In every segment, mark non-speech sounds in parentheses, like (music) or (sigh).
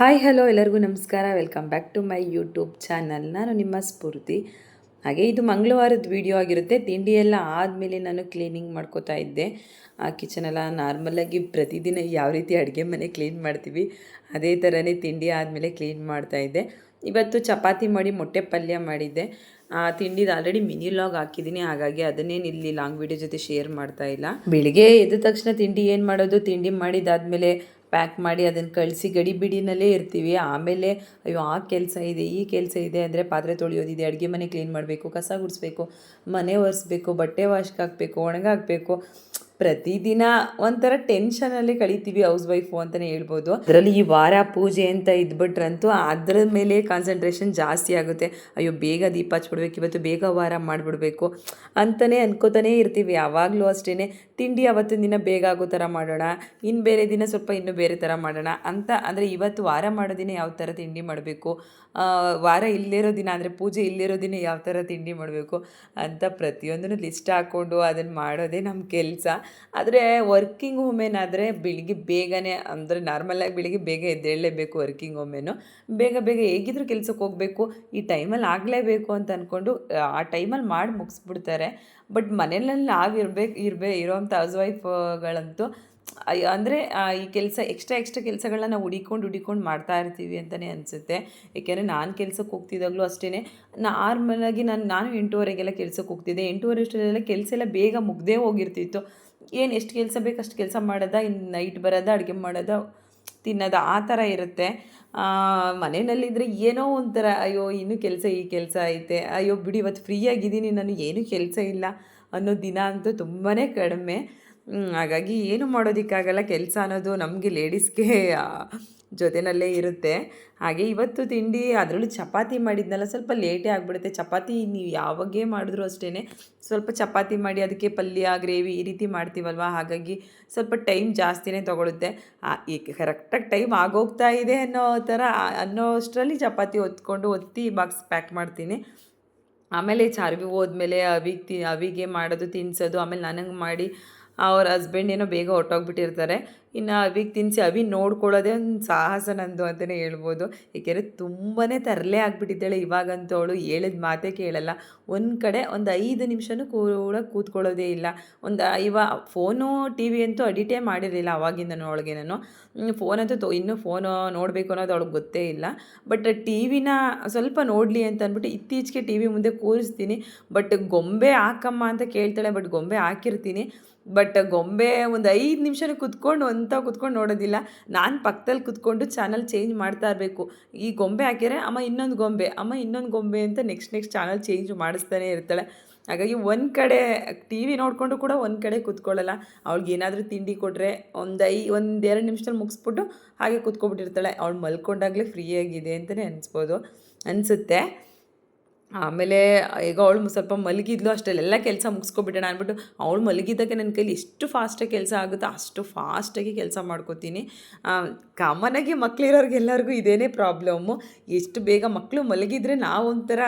Hi, hello, ಎಲ್ಲರಿಗೂ ನಮಸ್ಕಾರ. Welcome back to my YouTube channel. ನಾನು ನಿಮ್ಮ ಸ್ಫೂರ್ತಿ. ಹಾಗೆ ಇದು ಮಂಗಳವಾರದ ವಿಡಿಯೋ ಆಗಿರುತ್ತೆ. ತಿಂಡಿ ಎಲ್ಲ ಆದಮೇಲೆ ನಾನು ಕ್ಲೀನಿಂಗ್ ಮಾಡ್ಕೋತಾ ಇದ್ದೆ. ಆ ಕಿಚನೆಲ್ಲ ನಾರ್ಮಲಾಗಿ ಪ್ರತಿದಿನ ಯಾವ ರೀತಿ ಅಡುಗೆ ಮನೆ ಕ್ಲೀನ್ ಮಾಡ್ತೀವಿ, ಅದೇ ಥರನೇ ತಿಂಡಿ ಆದಮೇಲೆ ಕ್ಲೀನ್ ಮಾಡ್ತಾ ಇದ್ದೆ. ಇವತ್ತು ಚಪಾತಿ ಮಾಡಿ ಮೊಟ್ಟೆ ಪಲ್ಯ ಮಾಡಿದ್ದೆ. ಆ ತಿಂಡಿದು ಆಲ್ರೆಡಿ ಮಿನಿ ಲಾಗ್ ಹಾಕಿದ್ದೀನಿ. ಹಾಗಾಗಿ ಅದನ್ನೇನು ಇಲ್ಲಿ ಲಾಂಗ್ ವಿಡಿಯೋ ಜೊತೆ ಶೇರ್ ಮಾಡ್ತಾ ಇಲ್ಲ. ಬೆಳಿಗ್ಗೆ ಎದ್ದ ತಕ್ಷಣ ತಿಂಡಿ ಏನು ಮಾಡೋದು? ತಿಂಡಿ ಮಾಡಿದಾದ್ಮೇಲೆ ಪ್ಯಾಕ್ ಮಾಡಿ ಅದನ್ನು ಕಳಿಸಿ ಗಡಿ ಬಿಡಿನಲ್ಲೇ ಇರ್ತೀವಿ. ಆಮೇಲೆ ಅಯ್ಯೋ, ಆ ಕೆಲಸ ಇದೆ, ಈ ಕೆಲಸ ಇದೆ ಅಂದರೆ ಪಾತ್ರೆ ತೊಳೆಯೋದಿದೆ, ಅಡುಗೆ ಮನೆ ಕ್ಲೀನ್ ಮಾಡಬೇಕು, ಕಸ ಗುಡಿಸ್ಬೇಕು, ಮನೆ ಒರೆಸ್ಬೇಕು, ಬಟ್ಟೆ ವಾಶ್ಗೆ ಹಾಕಬೇಕು ಒಣಗಾಕಬೇಕು ಪ್ರತಿದಿನ ಒಂಥರ ಟೆನ್ಷನಲ್ಲಿ ಕಳಿತೀವಿ ಹೌಸ್ ವೈಫು ಅಂತಲೇ ಹೇಳ್ಬೋದು. ಅದರಲ್ಲಿ ಈ ವಾರ ಪೂಜೆ ಅಂತ ಇದ್ಬಿಟ್ರಂತೂ ಅದರ ಮೇಲೆ ಕಾನ್ಸಂಟ್ರೇಷನ್ ಜಾಸ್ತಿ ಆಗುತ್ತೆ. ಅಯ್ಯೋ, ಬೇಗ ದೀಪ ಹಚ್ಬಿಡ್ಬೇಕು, ಇವತ್ತು ಬೇಗ ವಾರ ಮಾಡಿಬಿಡ್ಬೇಕು ಅಂತಲೇ ಅನ್ಕೋತಾನೆ ಇರ್ತೀವಿ. ಯಾವಾಗಲೂ ಅಷ್ಟೇ ತಿಂಡಿ ಅವತ್ತಿನ ದಿನ ಬೇಗ ಆಗೋ ಥರ ಮಾಡೋಣ, ಇನ್ನು ಬೇರೆ ದಿನ ಸ್ವಲ್ಪ ಇನ್ನೂ ಬೇರೆ ಥರ ಮಾಡೋಣ ಅಂತ. ಅಂದರೆ ಇವತ್ತು ವಾರ ಮಾಡೋ ದಿನ ಯಾವ ಥರ ತಿಂಡಿ ಮಾಡಬೇಕು? ವಾರ ಇಲ್ಲಿರೋ ದಿನ ಅಂದರೆ ಪೂಜೆ ಇಲ್ಲಿರೋ ದಿನ ಯಾವ ಥರ ತಿಂಡಿ ಮಾಡಬೇಕು ಅಂತ ಪ್ರತಿಯೊಂದನ್ನು ಲಿಸ್ಟ್ ಹಾಕ್ಕೊಂಡು ಅದನ್ನು ಮಾಡೋದೇ ನಮ್ಮ ಕೆಲಸ. ಆದರೆ ವರ್ಕಿಂಗ್ ವುಮೆನ್ ಆದರೆ ಬೆಳಿಗ್ಗೆ ಬೇಗನೆ ಅಂದರೆ ನಾರ್ಮಲಾಗಿ ಬೆಳಿಗ್ಗೆ ಬೇಗ ಎದ್ದೇಳಲೇಬೇಕು ವರ್ಕಿಂಗ್ ವುಮೆನು ಬೇಗ ಬೇಗ ಹೇಗಿದ್ರು ಕೆಲಸಕ್ಕೆ ಹೋಗಬೇಕು, ಈ ಟೈಮಲ್ಲಿ ಆಗಲೇಬೇಕು ಅಂತ ಅಂದ್ಕೊಂಡು ಆ ಟೈಮಲ್ಲಿ ಮಾಡಿ ಮುಗಿಸ್ಬಿಡ್ತಾರೆ. ಬಟ್ ಮನೆಯಲ್ಲಿ ನಾವು ಇರಬೇಕು ಇರಬೇ ಇರೋವಂಥ ಹೌಸ್ ವೈಫ್ಗಳಂತೂ ಅಂದರೆ ಈ ಕೆಲಸ ಎಕ್ಸ್ಟ್ರಾ ಎಕ್ಸ್ಟ್ರಾ ಕೆಲಸಗಳನ್ನ ನಾವು ಹುಡಿಕೊಂಡು ಹುಡಿಕೊಂಡು ಮಾಡ್ತಾ ಇರ್ತೀವಿ ಅಂತಲೇ ಅನಿಸುತ್ತೆ. ಏಕೆಂದರೆ ನಾನು ಕೆಲಸಕ್ಕೆ ಹೋಗ್ತಿದ್ದಾಗಲೂ ಅಷ್ಟೇ ನಾರ್ಮಲಾಗಿ ನಾನು ನಾನು ಎಂಟೂವರೆಗೆಲ್ಲ ಕೆಲಸಕ್ಕೆ ಹೋಗ್ತಿದ್ದೆ. ಎಂಟೂವರೆ ಅಷ್ಟರಲ್ಲೆಲ್ಲ ಕೆಲಸ ಎಲ್ಲ ಬೇಗ ಮುಗ್ದೇ ಹೋಗಿರ್ತಿತ್ತು. ಏನು ಎಷ್ಟು ಕೆಲಸ ಬೇಕು ಅಷ್ಟು ಕೆಲಸ ಮಾಡೋದ ಇನ್ನು ನೈಟ್ ಬರೋದ, ಅಡುಗೆ ಮಾಡೋದ, ತಿನ್ನೋದ, ಆ ಥರ ಇರುತ್ತೆ. ಮನೆಯಲ್ಲಿದ್ದರೆ ಏನೋ ಒಂಥರ, ಅಯ್ಯೋ, ಇನ್ನೂ ಕೆಲಸ, ಈ ಕೆಲಸ ಐತೆ. ಅಯ್ಯೋ, ಬಿಡಿ, ಇವತ್ತು ಫ್ರೀಯಾಗಿದ್ದೀನಿ ನಾನು ಏನೂ ಕೆಲಸ ಇಲ್ಲ ಅನ್ನೋ ದಿನ ಅಂತೂ ತುಂಬಾ ಕಡಿಮೆ. ಹಾಗಾಗಿ ಏನು ಮಾಡೋದಕ್ಕಾಗಲ್ಲ, ಕೆಲಸ ಅನ್ನೋದು ನಮಗೆ ಲೇಡೀಸ್ಗೆ ಜೊತೆಯಲ್ಲೇ ಇರುತ್ತೆ. ಹಾಗೆ ಇವತ್ತು ತಿಂಡಿ, ಅದರಲ್ಲೂ ಚಪಾತಿ ಮಾಡಿದ್ನಲ್ಲ, ಸ್ವಲ್ಪ ಲೇಟೇ ಆಗಿಬಿಡುತ್ತೆ. ಚಪಾತಿ ನೀವು ಯಾವಾಗೇ ಮಾಡಿದ್ರು ಅಷ್ಟೇ ಸ್ವಲ್ಪ ಚಪಾತಿ ಮಾಡಿ ಅದಕ್ಕೆ ಪಲ್ಯ ಗ್ರೇವಿ ಈ ರೀತಿ ಮಾಡ್ತೀವಲ್ವ? ಹಾಗಾಗಿ ಸ್ವಲ್ಪ ಟೈಮ್ ಜಾಸ್ತಿನೇ ತೊಗೊಳುತ್ತೆ. ಈಗ ಕರೆಕ್ಟಾಗಿ ಟೈಮ್ ಆಗೋಗ್ತಾ ಇದೆ ಅನ್ನೋ ಥರ ಅನ್ನೋ ಅಷ್ಟರಲ್ಲಿ ಚಪಾತಿ ಒತ್ಕೊಂಡು ಒತ್ತಿ ಬಾಕ್ಸ್ ಪ್ಯಾಕ್ ಮಾಡ್ತೀನಿ. ಆಮೇಲೆ ಚಾರ್ವಿ ಹೋದ್ಮೇಲೆ ಅವಿಗೆ ತಿ, ಅವಿಗೆ ಮಾಡೋದು ತಿನ್ನಿಸೋದು ಆಮೇಲೆ ನನಗೆ ಮಾಡಿ ಅವ್ರ ಹಸ್ಬೆಂಡ್ ಏನೋ ಬೇಗ ಹೊಟ್ಟೋಗ್ಬಿಟ್ಟಿರ್ತಾರೆ ಇನ್ನು ಅವಿಗೆ ತಿನ್ನಿಸಿ ಅವಿ ನೋಡ್ಕೊಳ್ಳೋದೇ ಒಂದು ಸಾಹಸ ನಂದು ಅಂತಲೇ ಹೇಳ್ಬೋದು. ಏಕೆಂದರೆ ತುಂಬಾ ತರಲೆ ಆಗಿಬಿಟ್ಟಿದ್ದಾಳೆ ಇವಾಗಂತೂ ಅವಳು. ಹೇಳಿದ ಮಾತೇ ಕೇಳಲ್ಲ. ಒಂದು ಕಡೆ ಒಂದು ಐದು ನಿಮಿಷನೂ ಕೂಡ ಕೂತ್ಕೊಳ್ಳೋದೇ ಇಲ್ಲ. ಒಂದು ಇವ ಫೋನು ಟಿ ವಿ ಅಂತೂ ಅಡಿಟೇ ಮಾಡಿರಲಿಲ್ಲ ಅವಾಗಿಂದನೂ ಅವಳಿಗೆ ನಾನು. ಫೋನಂತೂ ತೊ, ಇನ್ನೂ ಫೋನು ನೋಡಬೇಕು ಅನ್ನೋದು ಅವಳಿಗೆ ಗೊತ್ತೇ ಇಲ್ಲ. ಬಟ್ ಟಿ ವಿನ ಸ್ವಲ್ಪ ನೋಡಲಿ ಅಂತ ಅಂದ್ಬಿಟ್ಟು ಇತ್ತೀಚೆಗೆ ಟಿ ವಿ ಮುಂದೆ ಕೂರಿಸ್ತೀನಿ. ಬಟ್ ಗೊಂಬೆ ಹಾಕಮ್ಮ ಅಂತ ಕೇಳ್ತಾಳೆ. ಬಟ್ ಗೊಂಬೆ ಹಾಕಿರ್ತೀನಿ. ಬಟ್ ಗೊಂಬೆ ಒಂದು ಐದು ನಿಮಿಷನೂ ಕುತ್ಕೊಂಡು ಅಂತ ಕುತ್ಕೊಂಡು ನೋಡೋದಿಲ್ಲ. ನಾನು ಪಕ್ಕದಲ್ಲಿ ಕುತ್ಕೊಂಡು ಚಾನಲ್ ಚೇಂಜ್ ಮಾಡ್ತಾ ಇರಬೇಕು. ಈ ಗೊಂಬೆ ಹಾಕಿದರೆ ಅಮ್ಮ ಇನ್ನೊಂದು ಗೊಂಬೆ, ಅಮ್ಮ ಇನ್ನೊಂದು ಗೊಂಬೆ ಅಂತ ನೆಕ್ಸ್ಟ್ ನೆಕ್ಸ್ಟ್ ಚಾನಲ್ ಚೇಂಜ್ ಮಾಡಿಸ್ತಾನೆ ಇರ್ತಾಳೆ. ಹಾಗಾಗಿ ಒಂದು ಕಡೆ ಟಿ ವಿ ನೋಡಿಕೊಂಡು ಕೂಡ ಒಂದು ಕಡೆ ಕೂತ್ಕೊಳ್ಳಲ್ಲ. ಅವ್ಳಿಗೆ ಏನಾದರೂ ತಿಂಡಿ ಕೊಟ್ಟರೆ ಒಂದು ಐ, ಒಂದು ಎರಡು ನಿಮಿಷದಲ್ಲಿ ಮುಗಿಸ್ಬಿಟ್ಟು ಹಾಗೆ ಕೂತ್ಕೊಬಿಟ್ಟಿರ್ತಾಳೆ. ಅವಳು ಮಲ್ಕೊಂಡಾಗಲೇ ಫ್ರೀಯಾಗಿದೆ ಅಂತಲೇ ಅನಿಸ್ಬೋದು. ಅನಿಸುತ್ತೆ. ಆಮೇಲೆ ಈಗ ಅವಳು ಸ್ವಲ್ಪ ಮಲಗಿದ್ಲು ಅಷ್ಟೆಲ್ಲ ಕೆಲಸ ಮುಗಿಸ್ಕೊಬಿಟ್ಟಣ ಅಂದ್ಬಿಟ್ಟು ಅವಳು ಮಲಗಿದ್ದಾಗೆ ನನ್ನ ಕೈಲಿ ಎಷ್ಟು ಫಾಸ್ಟಾಗಿ ಕೆಲಸ ಆಗುತ್ತೋ? ಅಷ್ಟು ಫಾಸ್ಟಾಗಿ ಕೆಲಸ ಮಾಡ್ಕೋತೀನಿ. ಕಾಮನಾಗಿ ಮಕ್ಕಳಿರೋರ್ಗೆಲ್ಲರಿಗೂ ಇದೇನೇ ಪ್ರಾಬ್ಲಮ್ಮು ಎಷ್ಟು ಬೇಗ ಮಕ್ಕಳು ಮಲಗಿದ್ರೆ ನಾವೊಂಥರ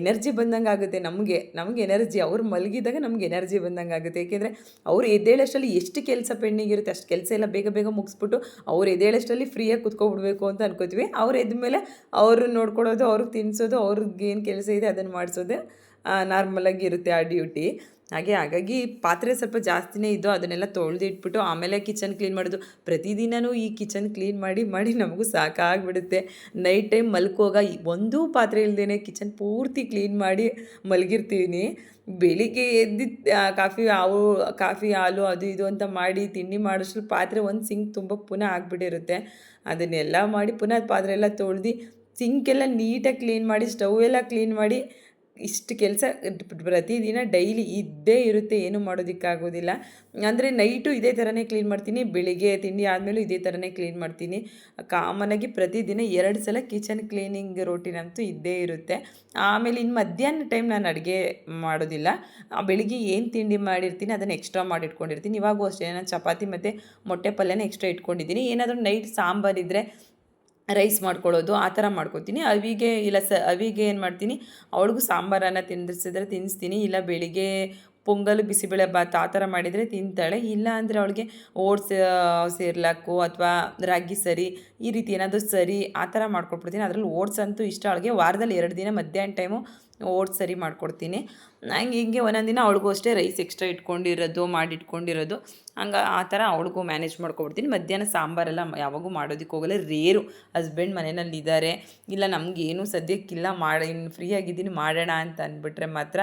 ಎನರ್ಜಿ ಬಂದಂಗೆ ಆಗುತ್ತೆ. ನಮಗೆ ನಮಗೆ ಎನರ್ಜಿ ಅವ್ರು ಮಲಗಿದಾಗ ನಮ್ಗೆ ಎನರ್ಜಿ ಬಂದಂಗೆ ಆಗುತ್ತೆ. ಏಕೆಂದರೆ ಅವ್ರು ಎದ್ದೇಳಷ್ಟರಲ್ಲಿ ಎಷ್ಟು ಕೆಲಸ ಪೆಂಡಿಂಗ್ ಇರುತ್ತೆ, ಅಷ್ಟು ಕೆಲಸ ಎಲ್ಲ ಬೇಗ ಬೇಗ ಮುಗಿಸ್ಬಿಟ್ಟು ಅವ್ರು ಎದ್ದೇಳಷ್ಟರಲ್ಲಿ ಫ್ರೀಯಾಗಿ ಕುತ್ಕೊಬಿಡ್ಬೇಕು ಅಂತ ಅನ್ಕೋತೀವಿ. ಅವ್ರು ಎದ್ಮೇಲೆ ಅವ್ರನ್ನ ನೋಡ್ಕೊಳ್ಳೋದು ಅವ್ರಿಗೆ ತಿನ್ನಿಸೋದು ಅವ್ರಿಗೆ ಏನು ಕೆಲಸ ಇದೆ ಅದನ್ನು ಮಾಡಿಸೋದು ನಾರ್ಮಲಾಗಿ ಇರುತ್ತೆ ಆ ಡ್ಯೂಟಿ ಹಾಗೆ ಹಾಗಾಗಿ ಪಾತ್ರೆ ಸ್ವಲ್ಪ ಜಾಸ್ತಿನೇ ಇದ್ದು ಅದನ್ನೆಲ್ಲ ತೊಳೆದಿಟ್ಬಿಟ್ಟು ಆಮೇಲೆ ಕಿಚನ್ ಕ್ಲೀನ್ ಮಾಡೋದು. ಪ್ರತಿದಿನವೂ ಈ ಕಿಚನ್ ಕ್ಲೀನ್ ಮಾಡಿ ಮಾಡಿ ನಮಗೂ ಸಾಕಾಗ್ಬಿಡುತ್ತೆ. ನೈಟ್ ಟೈಮ್ ಮಲ್ಕೋಗ ಒಂದೂ ಪಾತ್ರೆ ಇಲ್ಲದೇ ಕಿಚನ್ ಪೂರ್ತಿ ಕ್ಲೀನ್ ಮಾಡಿ ಮಲಗಿರ್ತೀನಿ. ಬೆಳಿಗ್ಗೆ ಎದ್ದಿದ್ದು ಕಾಫಿ ಹಾವು, ಕಾಫಿ ಹಾಲು ಅದು ಇದು ಅಂತ ಮಾಡಿ ತಿಂಡಿ ಮಾಡೋಷ್ಟು ಪಾತ್ರೆ ಒಂದು ಸಿಂಕ್ ತುಂಬ ಪುನಃ ಆಗಿಬಿಟ್ಟಿರುತ್ತೆ. ಅದನ್ನೆಲ್ಲ ಮಾಡಿ ಪುನಃ ಪಾತ್ರೆ ಎಲ್ಲ ತೊಳೆದು ಸಿಂಕೆಲ್ಲ ನೀಟಾಗಿ ಕ್ಲೀನ್ ಮಾಡಿ ಸ್ಟವ್ ಎಲ್ಲ ಕ್ಲೀನ್ ಮಾಡಿ ಇಷ್ಟು ಕೆಲಸ ಪ್ರತಿದಿನ ಡೈಲಿ ಇದ್ದೇ ಇರುತ್ತೆ, ಏನು ಮಾಡೋದಕ್ಕಾಗೋದಿಲ್ಲ. ಅಂದರೆ ನೈಟು ಇದೇ ಥರನೇ ಕ್ಲೀನ್ ಮಾಡ್ತೀನಿ, ಬೆಳಿಗ್ಗೆ ತಿಂಡಿ ಆದಮೇಲೂ ಇದೇ ಥರನೇ ಕ್ಲೀನ್ ಮಾಡ್ತೀನಿ. ಕಾಮನಾಗಿ ಪ್ರತಿದಿನ ಎರಡು ಸಲ ಕಿಚನ್ ಕ್ಲೀನಿಂಗ್ ರೋಟೀನ್ ಅಂತೂ ಇದ್ದೇ ಇರುತ್ತೆ. ಆಮೇಲೆ ಇನ್ನು ಮಧ್ಯಾಹ್ನ ಟೈಮ್ ನಾನು ಅಡುಗೆ ಮಾಡೋದಿಲ್ಲ. ಬೆಳಿಗ್ಗೆ ಏನು ತಿಂಡಿ ಮಾಡಿರ್ತೀನಿ, ಅದನ್ನು ಎಕ್ಸ್ಟ್ರಾ ಮಾಡಿಟ್ಕೊಂಡಿರ್ತೀನಿ. ಇವಾಗೂ ಅಷ್ಟೇ, ನಾನು ಚಪಾತಿ ಮತ್ತು ಮೊಟ್ಟೆ ಪಲ್ಯನ ಎಕ್ಸ್ಟ್ರಾ ಇಟ್ಕೊಂಡಿದ್ದೀನಿ. ಏನಾದರೂ ನೈಟ್ ಸಾಂಬಾರಿದ್ದರೆ ರೈಸ್ ಮಾಡ್ಕೊಳ್ಳೋದು, ಆ ಥರ ಮಾಡ್ಕೊತೀನಿ. ಅವಿಗೆ ಇಲ್ಲ ಸ, ಅವಿಗೆ ಏನು ಮಾಡ್ತೀನಿ, ಅವಳಿಗೂ ಸಾಂಬಾರನ್ನು ತಿನ್ನಿಸಿದ್ರೆ ತಿನ್ನಿಸ್ತೀನಿ. ಇಲ್ಲ ಬೆಳಿಗ್ಗೆ ಪೊಂಗಲ್, ಬಿಸಿಬೇಳೆ ಬಾತ್ ಆ ಥರ ಮಾಡಿದರೆ ತಿಂತಾಳೆ. ಇಲ್ಲ ಅಂದರೆ ಅವಳಿಗೆ ಓಟ್ಸ್ ಸೇರ್ಲಾಕು ಅಥವಾ ರಾಗಿ ಸರಿ, ಈ ರೀತಿ ಏನಾದರೂ ಸರಿ ಆ ಥರ ಮಾಡ್ಕೊಟ್ಬಿಡ್ತೀನಿ. ಅದರಲ್ಲಿ ಓಟ್ಸ್ ಅಂತೂ ಇಷ್ಟ. ಅವಳಿಗೆ ವಾರದಲ್ಲಿ ಎರಡು ದಿನ ಮಧ್ಯಾಹ್ನ ಟೈಮು ಓಟ್ಸ್ ಸರಿ ಮಾಡಿಕೊಡ್ತೀನಿ. ನಂಗೆ ಹಿಂಗೆ ಒಂದೊಂದು ದಿನ ಅವಳಿಗೂ ಅಷ್ಟೇ ರೈಸ್ ಎಕ್ಸ್ಟ್ರಾ ಇಟ್ಕೊಂಡಿರೋದು, ಮಾಡಿಟ್ಕೊಂಡಿರೋದು. ಹಂಗೆ ಆ ಥರ ಅವಳಿಗೂ ಮ್ಯಾನೇಜ್ ಮಾಡ್ಕೊಬಿಡ್ತೀನಿ. ಮಧ್ಯಾಹ್ನ ಸಾಂಬಾರೆಲ್ಲ ಯಾವಾಗೂ ಮಾಡೋದಕ್ಕೆ ಹೋಗಲ್ಲ. ರೇರು ಹಸ್ಬೆಂಡ್ ಮನೆಯಲ್ಲಿ ಇದ್ದಾರೆ ಇಲ್ಲ ನಮಗೇನು ಸದ್ಯಕ್ಕಿಲ್ಲ. ಮಾಡಿ ಫ್ರೀ ಆಗಿದ್ದೀನಿ, ಮಾಡೋಣ ಅಂತ ಅಂದ್ಬಿಟ್ರೆ ಮಾತ್ರ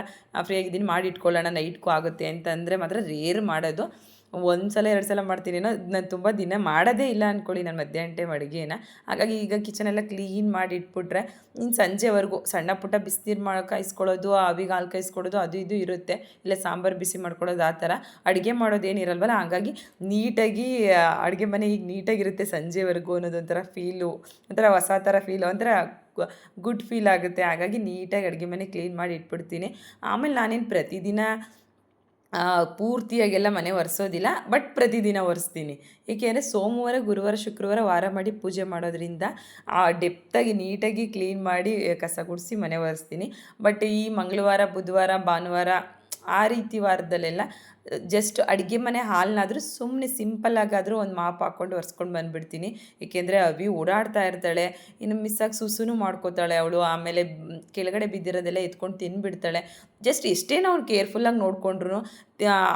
ಫ್ರೀ ಆಗಿದ್ದೀನಿ, ಮಾಡಿ ಇಟ್ಕೊಳ್ಳೋಣ ನೈಟ್ಗೂ ಆಗುತ್ತೆ ಅಂತಂದರೆ ಮಾತ್ರ ರೇರ್ ಮಾಡೋದು. ಒಂದು ಸಲ, ಎರಡು ಸಲ ಮಾಡ್ತೀನಿ ನಾನು ತುಂಬ ದಿನ ಮಾಡೋದೇ ಇಲ್ಲ ಅಂದ್ಕೊಳ್ಳಿ ನಾನು ಮಧ್ಯಾಹ್ನ ಟೈಮ್ ಅಡುಗೆನ. ಹಾಗಾಗಿ ಈಗ ಕಿಚನೆಲ್ಲ ಕ್ಲೀನ್ ಮಾಡಿ ಇಟ್ಬಿಟ್ರೆ ಇನ್ನು ಸಂಜೆವರೆಗೂ ಸಣ್ಣ ಪುಟ್ಟ ಬಿಸಿನೀರು ಮಾಡಿ ಕಾಯಿಸ್ಕೊಳ್ಳೋದು ಅವಿಗೆ ಹಾಲು ಕಾಯಿಸ್ಕೊಡೋದು ಅದು ಇದು ಇರುತ್ತೆ. ಇಲ್ಲ ಸಾಂಬಾರು ಬಿಸಿ ಮಾಡ್ಕೊಳ್ಳೋದು ಆ ಥರ. ಅಡುಗೆ ಮಾಡೋದೇನಿರಲ್ವಲ್ಲ ಹಾಗಾಗಿ ನೀಟಾಗಿ, ಅಡುಗೆ ಮನೆ ಈಗ ನೀಟಾಗಿರುತ್ತೆ ಸಂಜೆವರೆಗೂ ಅನ್ನೋದೊಂಥರ ಫೀಲು ಒಂಥರ ಹೊಸ ಥರ ಫೀಲು ಒಂಥರ ಗುಡ್ ಫೀಲ್ ಆಗುತ್ತೆ. ಹಾಗಾಗಿ ನೀಟಾಗಿ ಅಡುಗೆ ಮನೆ ಕ್ಲೀನ್ ಮಾಡಿ ಇಟ್ಬಿಡ್ತೀನಿ. ಆಮೇಲೆ ನಾನೇನು ಪ್ರತಿದಿನ ಪೂರ್ತಿಯಾಗೆಲ್ಲ ಮನೆ ಒರೆಸೋದಿಲ್ಲ ಬಟ್ ಪ್ರತಿದಿನ ಒರೆಸ್ತೀನಿ. ಏಕೆಂದರೆ ಸೋಮವಾರ, ಗುರುವಾರ, ಶುಕ್ರವಾರ ವಾರ ಮಾಡಿ ಪೂಜೆ ಮಾಡೋದ್ರಿಂದ ಆ ಡೆಪ್ತಾಗಿ ನೀಟಾಗಿ ಕ್ಲೀನ್ ಮಾಡಿ ಕಸ ಗುಡಿಸಿ ಮನೆ ಒರೆಸ್ತೀನಿ. ಬಟ್ ಈ ಮಂಗಳವಾರ, ಬುಧವಾರ, ಭಾನುವಾರ ಆ ರೀತಿ ವಾರದಲ್ಲೆಲ್ಲ ಜಸ್ಟ್ ಅಡುಗೆ ಮನೆ ಹಾಲನ್ನಾದರೂ ಸುಮ್ಮನೆ ಸಿಂಪಲ್ಲಾಗಾದರೂ ಒಂದು ಮಾಪ್ ಹಾಕ್ಕೊಂಡು ಒರೆಸ್ಕೊಂಡು ಬಂದುಬಿಡ್ತೀನಿ. ಏಕೆಂದರೆ ಅವಿ ಓಡಾಡ್ತಾ ಇರ್ತಾಳೆ, ಇನ್ನು ಮಿಸ್ಸಾಗಿ ಸುಸುನು ಮಾಡ್ಕೋತಾಳೆ ಅವಳು, ಆಮೇಲೆ ಕೆಳಗಡೆ ಬಿದ್ದಿರೋದೆಲ್ಲ ಎತ್ಕೊಂಡು ತಿಂದುಬಿಡ್ತಾಳೆ ಜಸ್ಟ್ ಎಷ್ಟೇ ನಾವು ಕೇರ್ಫುಲ್ಲಾಗಿ ನೋಡಿಕೊಂಡ್ರು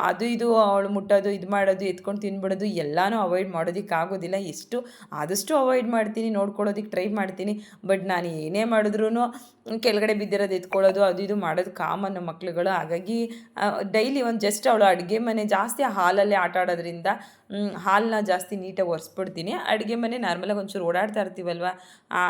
ಅದು ಇದು ಅವಳು ಮುಟ್ಟೋದು, ಇದು ಮಾಡೋದು, ಎತ್ಕೊಂಡು ತಿನ್ಬಿಡೋದು, ಎಲ್ಲನೂ ಅವಾಯ್ಡ್ ಮಾಡೋದಕ್ಕೆ ಆಗೋದಿಲ್ಲ. ಎಷ್ಟು, ಆದಷ್ಟು ಅವಾಯ್ಡ್ ಮಾಡ್ತೀನಿ ನೋಡ್ಕೊಳ್ಳೋದಕ್ಕೆ ಟ್ರೈ ಮಾಡ್ತೀನಿ. ಬಟ್ ನಾನು ಏನೇ ಮಾಡಿದ್ರೂ ಕೆಳಗಡೆ ಬಿದ್ದಿರೋದು ಎತ್ಕೊಳ್ಳೋದು, ಅದು ಇದು ಮಾಡೋದು ಕಾಮನ್ ಮಕ್ಳುಗಳು. ಹಾಗಾಗಿ ಡೈಲಿ ಒಂದು ಜಸ್ಟ್ ಅವಳು ಅಡುಗೆ ಮನೆ ಜಾಸ್ತಿ ಹಾಲಲ್ಲೇ ಆಟ ಆಡೋದ್ರಿಂದ ಹಾಲನ್ನ ಜಾಸ್ತಿ ನೀಟಾಗಿ ಒರೆಸ್ಬಿಡ್ತೀನಿ. ಅಡುಗೆ ಮನೆ ನಾರ್ಮಲಾಗಿ ಒಂಚೂರು ಓಡಾಡ್ತಾ ಇರ್ತೀವಲ್ವ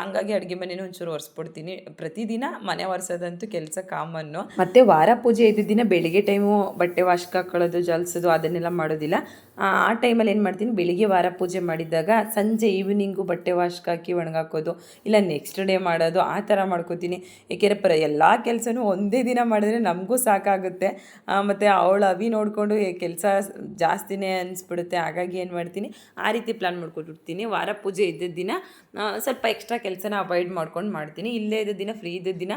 ಹಂಗಾಗಿ ಅಡುಗೆ ಮನೆನೂ ಒಂಚೂರು ಒರೆಸ್ಬಿಡ್ತೀನಿ. ಪ್ರತಿದಿನ ಮನೆ ಒರೆಸೋದಂತೂ ಕೆಲಸ ಕಾಮನ್ನು. ಮತ್ತು ವಾರ ಪೂಜೆ ಇದ್ದ ದಿನ ಬೆಳಿಗ್ಗೆ ಟೈಮು ಬಟ್ಟೆ ವಾಶ್ಗೆ ಹಾಕೊಳ್ಳೋದು, ಜಲ್ಸೋದು ಅದನ್ನೆಲ್ಲ ಮಾಡೋದಿಲ್ಲ. ಆ ಆ ಟೈಮಲ್ಲಿ ಏನು ಮಾಡ್ತೀನಿ, ಬೆಳಿಗ್ಗೆ ವಾರ ಪೂಜೆ ಮಾಡಿದಾಗ ಸಂಜೆ ಈವ್ನಿಂಗು ಬಟ್ಟೆ ವಾಶ್ಗೆ ಹಾಕಿ ಒಣಗಾಕೋದು, ಇಲ್ಲ ನೆಕ್ಸ್ಟ್ ಡೇ ಮಾಡೋದು, ಆ ಥರ ಮಾಡ್ಕೋತೀನಿ. ಏಕೆಂದರೆ ಪ್ರ ಎಲ್ಲ ಕೆಲಸನೂ ಒಂದೇ ದಿನ ಮಾಡಿದ್ರೆ ನಮಗೂ ಸಾಕಾಗುತ್ತೆ. ಮತ್ತು ಅವಳು ಅವಿ ನೋಡಿಕೊಂಡು ಕೆಲಸ ಜಾಸ್ತಿನೇ ಅನಿಸ್ಬಿಡುತ್ತೆ, ಹಾಗಾಗಿ ಏನು ಮಾಡ್ತೀನಿ? ಆ ರೀತಿ ಪ್ಲ್ಯಾನ್ ಮಾಡ್ಕೊಟ್ಟಿರ್ತೀನಿ. ವಾರ ಪೂಜೆ ಇದ್ದ ದಿನ ಸ್ವಲ್ಪ ಎಕ್ಸ್ಟ್ರಾ ಕೆಲಸನ ಅವಾಯ್ಡ್ ಮಾಡ್ಕೊಂಡು ಮಾಡ್ತೀನಿ. ಇಲ್ಲೇ ಇದ್ದ ದಿನ ಫ್ರೀ ಇದ್ದ ದಿನ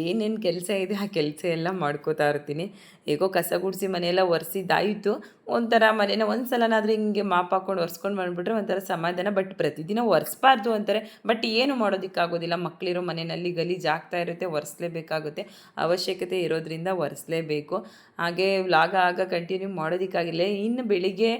ಏನೇನು ಕೆಲಸ ಇದೆ, ಆ ಕೆಲಸ ಎಲ್ಲ ಮಾಡ್ಕೋತಾ ಇರ್ತೀನಿ. ಹೇಗೋ ಕಸ ಗುಡಿಸಿ ಮನೆಯೆಲ್ಲ ಒರೆಸಿದ್ದಾಯಿತು. ಒಂಥರ ಮನೇನ ಒಂದು ಸಲನಾದರೂ ಹಿಂಗೆ ಮಾಪ್ ಹಾಕೊಂಡು ಒರೆಸ್ಕೊಂಡು ಬಂದುಬಿಟ್ರೆ ಒಂಥರ ಸಮಾಧಾನ. ಬಟ್ ಪ್ರತಿದಿನ ಒರೆಸ್ಬಾರ್ದು ಅಂತಾರೆ. ಬಟ್ ಏನು ಮಾಡೋದಕ್ಕಾಗೋದಿಲ್ಲ. ಮಕ್ಕಳಿರೋ ಮನೆಯಲ್ಲಿ ಗಲೀಜು ಆಗ್ತಾ ಇರುತ್ತೆ. ಒರೆಸ್ಲೇಬೇಕಾಗುತ್ತೆ. ಅವಶ್ಯಕತೆ ಇರೋದ್ರಿಂದ ಒರೆಸ್ಲೇಬೇಕು. ಹಾಗೆ ಲಾಗ ಆಗ ಕಂಟಿನ್ಯೂ ಮಾಡೋದಕ್ಕಾಗಿಲ್ಲ. ಇನ್ನು ಬೆಳಿಗ್ಗೆ